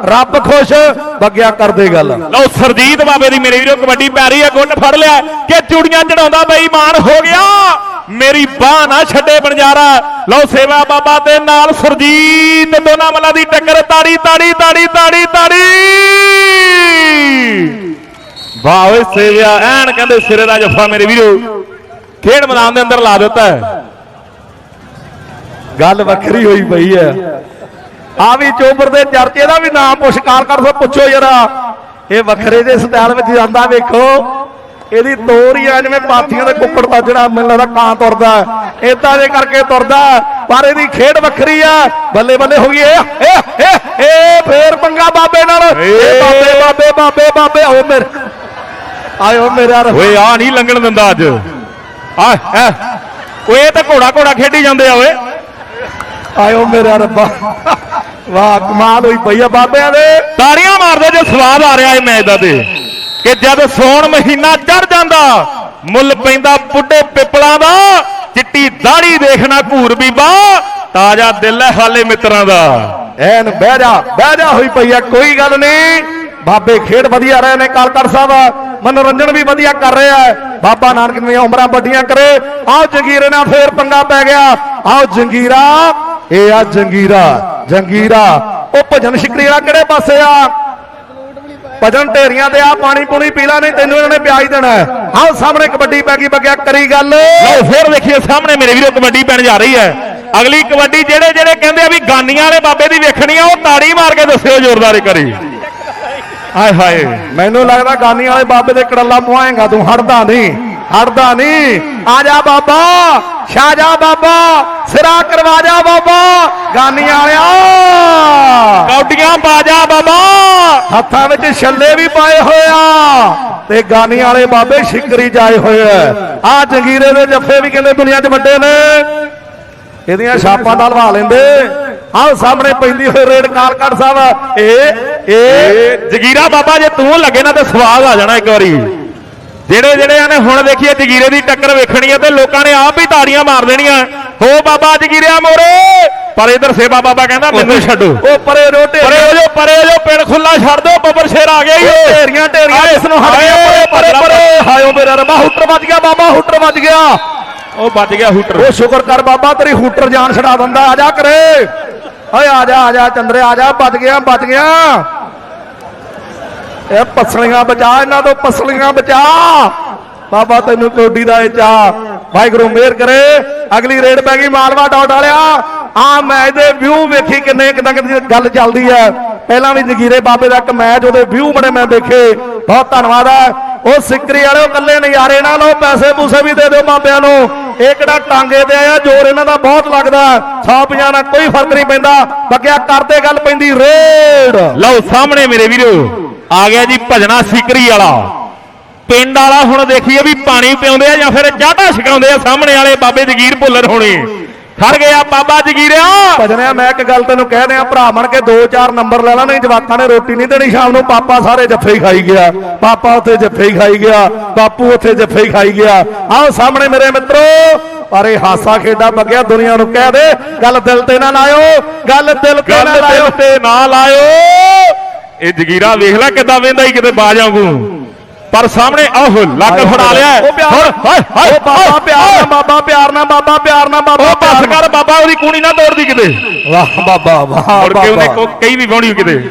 S1: ਰੱਬ ਖੁਸ਼। ਬਗਿਆ ਕਰਦੇ ਗੱਲ।
S2: ਲਓ, ਸਰਜੀਤ ਬਾਬੇ ਦੀ ਮੇਰੇ ਵੀਰੋ ਕਬੱਡੀ ਪੈ ਰਹੀ ਹੈ ਗੁੱਟ ਫੜ ਲਿਆ। ਕਿ ਚੂੜੀਆਂ ਚੜਾਉਂਦਾ ਬੇਈਮਾਨ ਹੋ ਗਿਆ। ਮੇਰੀ ਬਾਹ ਨਾ ਛੱਡੇ ਬੰਜਾਰਾ ਲਓ ਸੇਵਾ ਬਾਬਾ ਦੇ ਨਾਲ ਸਰਜੀਤ, ਦੋਨਾਂ ਦੀ ਟੱਕਰ, ਤਾੜੀ ਤਾੜੀ ਤਾੜੀ ਤਾੜੀ ਤਾੜੀ। ਵਾਹ ਓਏ ਸੇਵਿਆ, ਐਨ ਕਹਿੰਦੇ ਸਿਰੇ ਦਾ ਜੱਫਾ ਮੇਰੇ ਵੀਰੋ। ਖੇਡ ਮੈਦਾਨ ਦੇ ਅੰਦਰ ਲਾ ਦਿੱਤਾ
S1: ਗੱਲ ਵੱਖਰੀ ਹੋਈ ਪਈ ਹੈ। ਆ ਵੀ ਚੋਬਰ ਦੇ ਚਰਚੇ ਦਾ ਵੀ ਨਾਮ ਪੁਸ਼ਕਾਰ ਕਰ ਸੋ ਪੁੱਛੋ ਜਰਾ। ਇਹ ਵੱਖਰੇ ਦੇ ਸਟਾਈਲ ਵਿੱਚ ਜਾਂਦਾ ਵੇਖੋ। ਇਹਦੀ ਤੋਰ ਹੀ ਆ ਜਿਵੇਂ ਪਾਥੀਆਂ ਦੇ ਕੁੱਕੜ ਦਾ ਜਿਹੜਾ ਮੈਨੂੰ ਲੱਗਦਾ ਕਾਂ ਤੁਰਦਾ ਇਦਾਂ ਦੇ ਕਰਕੇ ਤੁਰਦਾ ਪਰ ਇਹਦੀ ਖੇਡ ਵੱਖਰੀ ਆ। ਬੱਲੇ ਬੱਲੇ ਹੋ ਗਈ ਇਹ ਇਹ ਫੇਰ ਪੰਗਾ ਬਾਬੇ ਨਾਲ। ਇਹ ਬਾਬੇ ਬਾਬੇ ਬਾਬੇ ਬਾਬੇ ਆਓ ਮੇਰੇ ਆਇਓ ਮੇਰਾ ਰੱਬ
S2: ਓਏ ਆ ਨਹੀਂ ਲੰਘਣ ਦਿੰਦਾ ਅੱਜ। ਆ ਓਏ ਇਹ ਤਾਂ ਘੋੜਾ ਘੋੜਾ ਖੇਡੀ ਜਾਂਦੇ ਆ ਓਏ।
S1: ਆਇਓ ਮੇਰਾ ਰੱਬਾ। ਵਾਹ ਕਮਾਲ ਹੋਈ ਪਈ ਆ ਬਾਬਿਆਂ ਦੇ।
S2: ਤਾੜੀਆਂ ਮਾਰਦੇ ਜੇ ਸਵਾਦ ਆ ਰਿਹਾ ਇਹ ਮੈਚ ਦਾ ਤੇ। ਕਿ ਜਦ ਸੌਣ ਮਹੀਨਾ ਚੜ ਜਾਂਦਾ, ਮੁੱਲ ਪੈਂਦਾ ਬੁੱਢੇ ਪਿੱਪਲਾਂ ਦਾ, ਚਿੱਟੀ ਦਾੜੀ ਦੇਖਣਾ ਘੂਰ ਬੀਬਾ, ਤਾਜ਼ਾ ਦਿਲ ਹੈ ਹਾਲੇ ਮਿੱਤਰਾਂ ਦਾ।
S1: ਐਨ ਬਹਿ ਜਾ ਬਹਿ ਜਾ ਹੋਈ ਪਈ ਆ, ਕੋਈ ਗੱਲ ਨਹੀਂ। ਬਾਬੇ ਖੇਡ ਵਧੀਆ ਰਹੇ ਨੇ, ਕਾਲਕੜ ਸਾਹਿਬ। ਮਨੋਰੰਜਨ ਵੀ ਵਧੀਆ ਕਰ ਰਿਹਾ ਬਾਬਾ ਨਾਨਕ ਦੀਆਂ ਉਮਰਾਂ ਵੱਡੀਆਂ ਕਰੇ। ਆਓ ਜੰਗੀਰੇ ਨਾਲ ਫੇਰ ਪੰਗਾ ਪੈ ਗਿਆ। ਆਓ ਜੰਗੀਰਾ, ਇਹ ਆ ਜੰਗੀਰਾ ਜੰਗੀਰਾ। ਉਹ ਭਜਨ ਸ਼ਿਕਰੀ ਵਾਲਾ ਕਿਹੜੇ ਪਾਸੇ ਆ? ਭਜਨ ਢੇਰੀਆਂ ਤੇ ਆ ਪਾਣੀ ਪੂਣੀ ਪੀ ਲਾ ਨਹੀਂ ਤੈਨੂੰ ਇਹਨਾਂ ਨੇ ਪਿਆਜ ਦੇਣਾ ਹੈ। ਸਾਹਮਣੇ ਕਬੱਡੀ ਪੈ ਗਈ ਬੱਗਿਆ ਕਰੀ ਗੱਲ।
S2: ਲਓ ਫੇਰ ਦੇਖੀਏ ਸਾਹਮਣੇ ਮੇਰੇ ਵੀਰੋ ਕਬੱਡੀ ਪੈਣ ਜਾ ਰਹੀ ਹੈ। ਅਗਲੀ ਕਬੱਡੀ ਜਿਹੜੇ ਜਿਹੜੇ ਕਹਿੰਦੇ ਆ ਵੀ ਗਾਨੀਆਂ ਵਾਲੇ ਬਾਬੇ ਦੀ ਵੇਖਣੀ ਆ ਉਹ ਤਾੜੀ ਮਾਰ ਕੇ ਦੱਸਿਓ ਜ਼ੋਰਦਾਰ ਕਰੀ ਹਾਏ ਹਾਏ।
S1: ਮੈਨੂੰ ਲੱਗਦਾ ਗਾਨੀ ਵਾਲੇ ਬਾਬੇ ਦੇ ਕੜੱਲਾ ਮੁਆਏਗਾ ਤੂੰ ਹਟਦਾ ਨਹੀਂ। ਹਟਦਾ ਨਹੀਂ। ਆ ਜਾ ਬਾਬਾ ਛਾ ਜਾ ਬਾਬਾ ਸਿਰਾ ਕਰਵਾ ਜਾ ਬਾਬਾ ਗਾਨੀ ਵਾਲਿਆ।
S2: ਕੌਡੀਆਂ ਬਾਜਾ ਬਾਬਾ।
S1: ਹੱਥਾਂ ਵਿੱਚ ਛੱਲੇ ਵੀ ਪਾਏ ਹੋਏ ਆ ਤੇ ਗਾਨੀ ਵਾਲੇ ਬਾਬੇ ਸ਼ਿਕਰੀ ਜਾਏ ਹੋਏ ਆ। ਆ ਜੰਗੀਰੇ ਦੇ ਜੱਫੇ ਵੀ ਕਹਿੰਦੇ ਦੁਨੀਆ 'ਚ ਵੱਡੇ ਨੇ। ਇਹਦੀਆਂ ਛਾਪਾਂ ਦਾ ਲਵਾ ਲੈਂਦੇ। ਆਹ ਸਾਹਮਣੇ ਪੈਂਦੀ ਹੋਈ ਰੇਡ ਕਾਲਕੜ ਸਾਹਿਬ। ਇਹ ਇਹ
S2: ਇਹ ਜਗੀਰਾ ਬਾਬਾ ਜੇ ਤੂੰ ਲੱਗੇ ਨਾ ਤੇ ਸਵਾਦ ਆ ਜਾਣਾ ਇੱਕ ਵਾਰੀ। ਜਿਹੜੇ ਜਿਹੜੇ ਆਨੇ ਹੁਣ ਦੇਖੀਏ ਜਗੀਰੇ ਦੀ ਟੱਕਰ ਵੇਖਣੀ ਹੈ ਤੇ ਲੋਕਾਂ ਨੇ ਆਪ ਹੀ ਤਾੜੀਆਂ ਮਾਰ ਦੇਣੀਆਂ। ਹੋ ਬਾਬਾ ਜਗੀਰਿਆ ਮੋਰੇ। ਪਰ ਇਧਰ ਸੇਵਾ ਬਾਬਾ ਕਹਿੰਦਾ ਮੈਨੂੰ ਛੱਡੋ।
S1: ਉਹ ਪਰੇ ਰੋਟੇ
S2: ਪਰੇ ਹੋ ਜੋ ਪਰੇ ਹੋ ਜੋ ਪਿੰਡ ਖੁੱਲਾ ਛੱਡ ਦਿਓ ਬੱਬਰ ਸ਼ੇਰ ਆ ਗਿਆ ਓ।
S1: ਢੇਰੀਆਂ ਢੇਰੀਆਂ ਇਸ ਨੂੰ ਹਟ ਗਿਆ ਪਰੇ ਪਰੇ ਪਰੇ। ਹਾਇਓ ਮੇਰਾ ਰੱਬਾ ਹੂਟਰ ਵੱਜ ਗਿਆ ਬਾਬਾ ਹੂਟਰ ਵੱਜ ਗਿਆ।
S2: ਉਹ ਵੱਜ ਗਿਆ ਹੂਟਰ।
S1: ਉਹ ਸ਼ੁਕਰ ਕਰ ਬਾਬਾ ਤੇਰੀ ਹੂਟਰ ਜਾਨ ਛਡਾ ਦਿੰਦਾ ਆ ਜਾ ਕਰੇ। ਓਏ ਆ ਜਾ ਆ ਜਾ ਚੰਦਰੇ ਆ ਜਾ ਵੱਜ ਗਿਆ ਵੱਜ ਗਿਆ। ਇਹ ਪਸਲੀਆਂ ਬਚਾ, ਇਹਨਾਂ ਤੋਂ ਪਸਲੀਆਂ ਬਚਾ। ਬਾਬਾ ਤੈਨੂੰ ਕੋਡੀ ਦਾ ਇਹ ਚਾ ਵਾਹਿਗੁਰੂ ਮਿਹਰ ਕਰੇ। ਅਗਲੀ ਰੇਡ ਪੈ ਗਈ ਮਾਲਵਾ ਡਾਟ ਵਾਲਿਆ। ਆ ਮੈਚ ਦੇ ਵਿਊ ਵੇਖੀ ਕਿੰਨੇ ਕਿਦਾਂ ਕਿਦਾਂ ਗੱਲ ਚੱਲਦੀ ਹੈ। ਪਹਿਲਾਂ ਵੀ ਜਗੀਰੇ ਬਾਬੇ ਦਾ ਇੱਕ ਮੈਚ, ਉਹਦੇ ਵਿਊ ਬੜੇ ਮੈਂ ਦੇਖੇ। ਬਹੁਤ ਧੰਨਵਾਦ ਹੈ। ਉਹ ਸਿੱਕਰੀ ਵਾਲਿਓ ਕੱਲੇ ਨਜ਼ਾਰੇ ਨਾ ਲਓ ਪੈਸੇ ਪੂਸੇ ਵੀ ਦੇ ਦਿਓ ਬਾਬਿਆਂ ਨੂੰ। ਇਹ ਕਿਹੜਾ ਟਾਂਗੇ ਤੇ ਆਇਆ, ਜ਼ੋਰ ਇਹਨਾਂ ਦਾ ਬਹੁਤ ਲੱਗਦਾ 150 ਨਾਲ ਕੋਈ ਫ਼ਰਕ ਨਹੀਂ ਪੈਂਦਾ। ਬੱਗਿਆ ਕਰਦੇ ਗੱਲ ਪੈਂਦੀ ਰੇਡ।
S2: ਲਓ, ਸਾਹਮਣੇ ਮੇਰੇ ਵੀਰੋ। ਆ ਗਿਆ ਜੀ ਭਜਨਾ ਸਿਕਰੀ ਵਾਲਾ। ਪਿੰਡ ਵਾਲਾ ਹੁਣ ਦੇਖੀਏ ਵੀ ਪਾਣੀ ਪਿਆਉਂਦੇ ਆ ਜਾਂ ਫਿਰ ਜਾਟਾ ਛਕਾਉਂਦੇ ਆ ਸਾਹਮਣੇ ਵਾਲੇ ਬਾਬੇ ਜਗੀਰ ਭੁੱਲਰ ਹੋਣੇ। ਖੜ ਗਿਆ ਬਾਬਾ ਜਗੀਰਿਆ।
S1: ਭਜਨਿਆ ਮੈਂ ਇੱਕ ਗੱਲ ਤੈਨੂੰ ਕਹਿ ਦਿਆਂ ਭਰਾ ਬਣ ਕੇ 2-4 ਨੰਬਰ ਲੈ ਲਾ ਨਹੀਂ ਜਵਾਕਾਂ ਨੇ ਰੋਟੀ ਨਹੀਂ ਦੇਣੀ ਸ਼ਾਮ ਨੂੰ ਪਾਪਾ ਸਾਰੇ ਜੱਫੇ ਹੀ ਖਾਈ ਗਿਆ। ਪਾਪਾ ਉੱਥੇ ਜੱਫੇ ਹੀ ਖਾਈ ਗਿਆ ਬਾਪੂ ਉੱਥੇ ਜੱਫੇ ਹੀ ਖਾਈ ਗਿਆ। ਆਓ ਸਾਹਮਣੇ ਮੇਰੇ ਮਿੱਤਰੋ ਪਰ ਇਹ ਹਾਸਾ ਖੇਡਾ ਬੱਗਿਆ ਦੁਨੀਆ ਨੂੰ ਕਹਿ ਦੇ ਗੱਲ ਦਿਲ ਤੇ ਨਾ ਲਾਇਓ ਗੱਲ ਦਿਲ ਤੇ
S2: ਗੱਲ
S1: ਨਾ
S2: ਦਿਲ
S1: ਲਾਇਓ।
S2: ਤੇ ਨਾ ਲਾਇਓ। ਇਹ ਜਗੀਰਾ ਵੇਖ ਲੈ ਕਿੱਦਾਂ ਵੇਂਦਾ ਹੀ ਕਿਤੇ ਬਾਜ ਵਾਂਗੂ। ਪਰ ਸਾਹਮਣੇ ਆਹ ਲੱਕ ਫੜਾ ਲਿਆ।
S1: ਪਿਆਰ
S2: ਹਾਏ ਹਾਏ
S1: ਬਾਬਾ ਪਿਆਰ ਨਾਲ ਬਾਬਾ ਪਿਆਰ ਨਾਲ ਬਾਬਾ ਪਿਆਰ ਨਾਲ ਬਾਬਾ
S2: ਉਹ
S1: ਪਿਆਰ
S2: ਬਸ
S1: ਨਾਲ।
S2: ਕਰ ਬਾਬਾ ਉਹਦੀ ਕੂਣੀ ਨਾ ਤੋੜਦੀ ਕਿਤੇ।
S1: ਵਾਹ ਬਾਬਾ ਵਾਹ
S2: ਮੁੜ ਕੇ ਉਹਨੇ
S1: ਬਾਬਾ।
S2: ਕੋ- ਕਈ ਵੀ ਵਾਉਣੀ ਕਿਤੇ।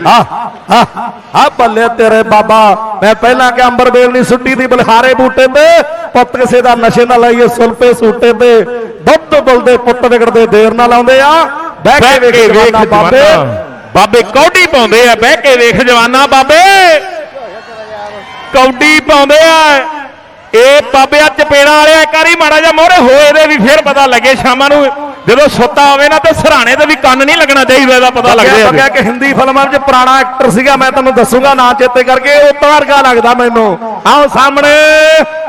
S1: ਆ ਬੱਲੇ ਤੇਰੇ ਬਾਬਾ। ਮੈਂ ਪਹਿਲਾਂ ਕਿ ਅੰਬਰ ਬੇਲ ਨਹੀਂ ਸੁੱਟੀ ਦੀ ਬਲਹਾਰੇ ਬੂਟੇ ਤੇ ਪੁੱਤ ਕਿਸੇ ਦਾ ਨਸ਼ੇ ਨਾ ਲਾਈਏ ਸੁਲਪੇ ਸੂਟੇ ਤੇ। ਦੁੱਧ ਬੁਲਦੇ ਪੁੱਤ ਵਿਗੜਦੇ ਦੇਰ ਨਾ ਲਾਉਂਦੇ ਆ। ਬਹਿ ਕੇ ਵੇਖ ਬਾਬੇ।
S2: ਬਾਬੇ ਕੌਡੀ ਪਾਉਂਦੇ ਆ, ਬਹਿ ਕੇ ਵੇਖ ਜਵਾਨਾ ਬਾਬੇ। ਕੌਡੀ ਪਾਉਂਦੇ ਆ। ਇਹ ਬਾਬੇ ਆ ਚਪੇੜਾ ਵਾਲਿਆ, ਇੱਕ ਵਾਰੀ ਮਾੜਾ ਜਿਹਾ ਮੋਹਰੇ ਹੋਏ ਦੇ ਵੀ ਫਿਰ ਪਤਾ ਲੱਗੇ ਸ਼ਾਮਾਂ ਨੂੰ। ਜਦੋਂ ਸੁੱਤਾ ਹੋਵੇ ਨਾ ਤੇ ਸਰਾਣੇ ਤੇ ਵੀ ਕੰਨ ਨਹੀਂ ਲੱਗਣਾ ਚਾਹੀਦਾ ਇਹਦਾ ਪਤਾ ਲੱਗ
S1: ਲੱਗਿਆ
S2: ਜਾਏ
S1: ਕਿ ਹਿੰਦੀ ਫਿਲਮਾਂ ਵਿੱਚ ਪੁਰਾਣਾ ਐਕਟਰ ਸੀਗਾ ਮੈਂ ਤੁਹਾਨੂੰ ਦੱਸੂਗਾ ਨਾਂ ਚੇਤੇ ਕਰਕੇ ਉਹ ਤਾਰਗਾ ਲੱਗਦਾ ਮੈਨੂੰ। ਆਓ ਸਾਹਮਣੇ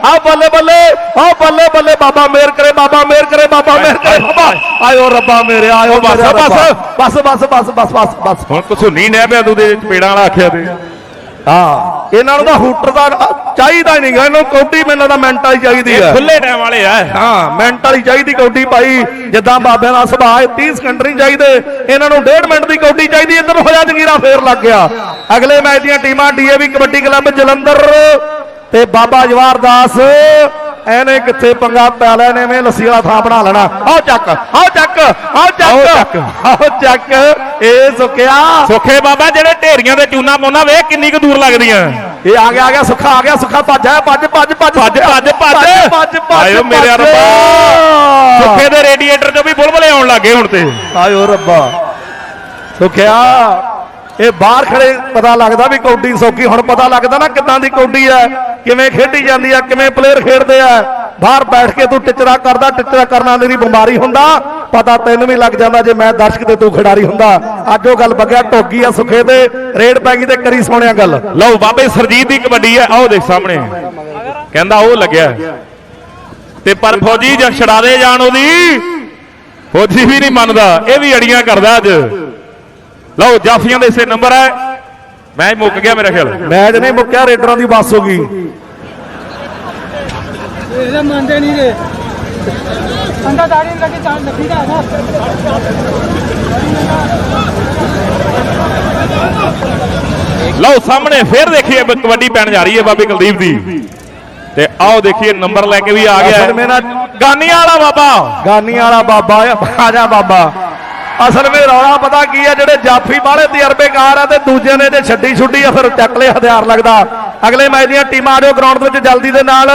S1: ਆਓ ਬੱਲੇ ਬੱਲੇ ਆਓ ਬੱਲੇ ਬੱਲੇ ਬਾਬਾ ਮੇਰ ਕਰੇ ਬਾਬਾ ਮੇਰ ਕਰੇ ਬਾਬਾ ਮੇਰ ਕਰੇ ਬਾਬਾ ਆਇਓ ਰੱਬਾ ਮੇਰੇ ਆਇਓ
S2: ਬਸ, ਬਸ।
S1: ਬਸ ਬਸ ਬਸ ਬਸ ਬਸ
S2: ਹੁਣ ਕੁਛ ਨਹੀਂ ਨਹਿ ਪਿਆ ਤੂੰ ਦੇ ਚਪੇੜਾਂ ਵਾਲਾ ਆਖਿਆ ਤੇ।
S1: ਹਾਂ। ਇਹਨਾਂ ਨੂੰ ਤਾਂ ਹੂਟਰ ਦਾ ਚਾਹੀਦਾ ਹੀ ਨਹੀਂਗਾ ਇਹਨੂੰ ਕੌਡੀ ਮੈਨੂੰ ਤਾਂ ਮਿੰਟ ਵਾਲੀ ਚਾਹੀਦੀ ਹੈ
S2: ਖੁੱਲੇ ਟਾਈਮ ਵਾਲੇ ਆ।
S1: ਹਾਂ ਮਿੰਟ ਵਾਲੀ ਚਾਹੀਦੀ ਕੌਡੀ ਭਾਈ। ਜਿੱਦਾਂ ਬਾਬਿਆਂ ਦਾ ਸੁਭਾਅ ਹੈ 30 ਸਕਿੰਟ ਨਹੀਂ ਚਾਹੀਦੇ। ਇਹਨਾਂ ਨੂੰ 1.5 ਮਿੰਟ ਦੀ ਕੌਡੀ ਚਾਹੀਦੀ। ਇੱਧਰ ਹੋ ਜਾ ਜਗੀਰਾ ਫੇਰ ਲੱਗ ਗਿਆ। ਅਗਲੇ ਮੈਚ ਦੀਆਂ ਟੀਮਾਂ ਡੀਏਵੀ ਕਬੱਡੀ ਕਲੱਬ ਜਲੰਧਰ ਤੇ ਬਾਬਾ ਜਵਾਰ ਦਾਸ ਐਨੇ ਕਿੱਥੇ ਪੰਗਾ ਪੈ ਲਿਆ ਨੇ ਐਵੇਂ ਲੱਸੀ ਵਾਲਾ ਥਾਂ ਬਣਾ ਲੈਣਾ। ਆਓ ਚੱਕ ਆਓ ਚੱਕ ਆਓ ਚੱਕ।
S2: ਚੱਕ।
S1: ਆਓ ਚੱਕ। ਇਹ ਸੁੱਕਿਆ
S2: ਸੁੱਖੇ ਬਾਬਾ ਜਿਹੜੇ ਢੇਰੀਆਂ ਤੇ ਚੂਨਾ ਪਾਉਣਾ ਵੇਖ ਕਿੰਨੀ ਕੁ ਦੂਰ ਲੱਗਦੀਆਂ।
S1: ਇਹ ਆ ਗਿਆ ਆ ਗਿਆ ਸੁੱਖਾ ਆ ਗਿਆ ਸੁੱਖਾ ਭੱਜ ਆ ਭੱਜ ਭੱਜ ਭੱਜ
S2: ਭੱਜ, ਭੱਜ, ਭੱਜ।
S1: ਭੱਜ
S2: ਆਇਓ ਮੇਰੇ। ਰੱਬਾ। ਸੁੱਖੇ ਦੇ ਰੇਡੀਏਟਰ ਚੋਂ ਵੀ ਬੁਲਬੁਲੇ ਆਉਣ ਲੱਗੇ ਹੁਣ ਤੇ।
S1: ਆਇਓ ਰੱਬਾ। ਸੁਖਿਆ ਇਹ ਬਾਹਰ ਖੜੇ ਪਤਾ ਲੱਗਦਾ ਵੀ ਕੌਡੀ ਸੌਕੀ ਹੁਣ ਪਤਾ ਲੱਗਦਾ ਨਾ ਕਿੱਦਾਂ ਦੀ ਕੌਡੀ ਹੈ। ਕਿਵੇਂ ਖੇਡੀ ਜਾਂਦੀ ਆ, ਕਿਵੇਂ ਪਲੇਅਰ ਖੇਡਦੇ ਆ? ਬਾਹਰ ਬੈਠ ਕੇ ਤੂੰ ਟਿਚਰਾ ਕਰਦਾ, ਟਿਚਰਾ ਕਰਨਾ ਤੇਰੀ ਬਿਮਾਰੀ ਹੁੰਦਾ। ਪਤਾ ਤੈਨੂੰ ਵੀ ਲੱਗ ਜਾਂਦਾ ਜੇ ਮੈਂ ਦਰਸ਼ਕ ਤੇ ਤੂੰ ਖਿਡਾਰੀ ਹੁੰਦਾ। ਅੱਜ ਉਹ ਗੱਲ ਬਗਿਆ ਟੋਗੀ ਆ ਸੁਖੇ ਤੇ, ਰੇਡ ਪੈ ਗਈ ਤੇ ਕਰੀ ਸੋਹਣਿਆ ਗੱਲ।
S2: ਲਓ ਬਾਬੇ ਸਰਜੀਤ ਦੀ ਕਬੱਡੀ ਹੈ ਆਓ ਦੇਖ ਸਾਹਮਣੇ। ਕਹਿੰਦਾ ਉਹ ਲੱਗਿਆ। ਤੇ ਪਰ ਫੌਜੀ ਜਾਂ ਛੜਾ ਦੇ ਜਾਣ ਉਹਦੀ, ਫੌਜੀ ਵੀ ਨਹੀਂ ਮੰਨਦਾ। ਇਹ ਵੀ ਅੜੀਆਂ ਕਰਦਾ ਅੱਜ। ਲਓ ਜਾਫੀਆਂ ਦੇ ਸੇ ਨੰਬਰ ਹੈ। ਮੈਚ ਮੁੱਕ ਗਿਆ ਮੇਰਾ ਖਿਆਲ।
S1: ਮੈਂ ਤੇ ਨਹੀਂ ਮੁੱਕਿਆ ਰੇਡਰਾਂ ਦੀ ਬੱਸ ਹੋ ਗਈ।
S3: ਇਹਦਾ ਮੰਨਦੇ ਨਹੀਂ ਰੇ ਅੰਦਾ ਦਾੜੀ ਲੱਗੇ ਚਾਹ ਲੱਗੀ ਦਾ
S2: ਲਓ ਸਾਹਮਣੇ ਫੇਰ ਦੇਖੀਏ ਕਬੱਡੀ ਪੈਣ ਜਾ ਰਹੀ ਹੈ ਬਾਬੇ ਕੁਲਦੀਪ ਦੀ। ਤੇ ਆਓ ਦੇਖੀਏ ਨੰਬਰ ਲੈ ਕੇ ਵੀ ਆ ਗਿਆ। ਗਾਨੀਆਂ ਵਾਲਾ ਬਾਬਾ।
S1: ਗਾਨੀ ਵਾਲਾ ਬਾਬਾ ਆ ਜਾ ਬਾਬਾ। ਅਸਲ ਵਿੱਚ ਰੌਲਾ ਪਤਾ ਕੀ ਹੈ ਜਿਹੜੇ ਜਾਫੀ ਵਾਲੇ ਤਜਰਬੇਕਾਰ ਆ ਤੇ ਦੂਜੇ ਨੇ ਤੇ ਛੱਡੀ ਛੁੱਡੀ ਆ, ਫਿਰ ਚੱਕ ਲਿਆ ਹਥਿਆਰ ਲੱਗਦਾ। ਅਗਲੇ ਮੈਚ ਦੀਆਂ ਟੀਮਾਂ ਆ ਗਰਾਊਂਡ ਦੇ ਵਿੱਚ ਜਲਦੀ ਦੇ ਨਾਲ।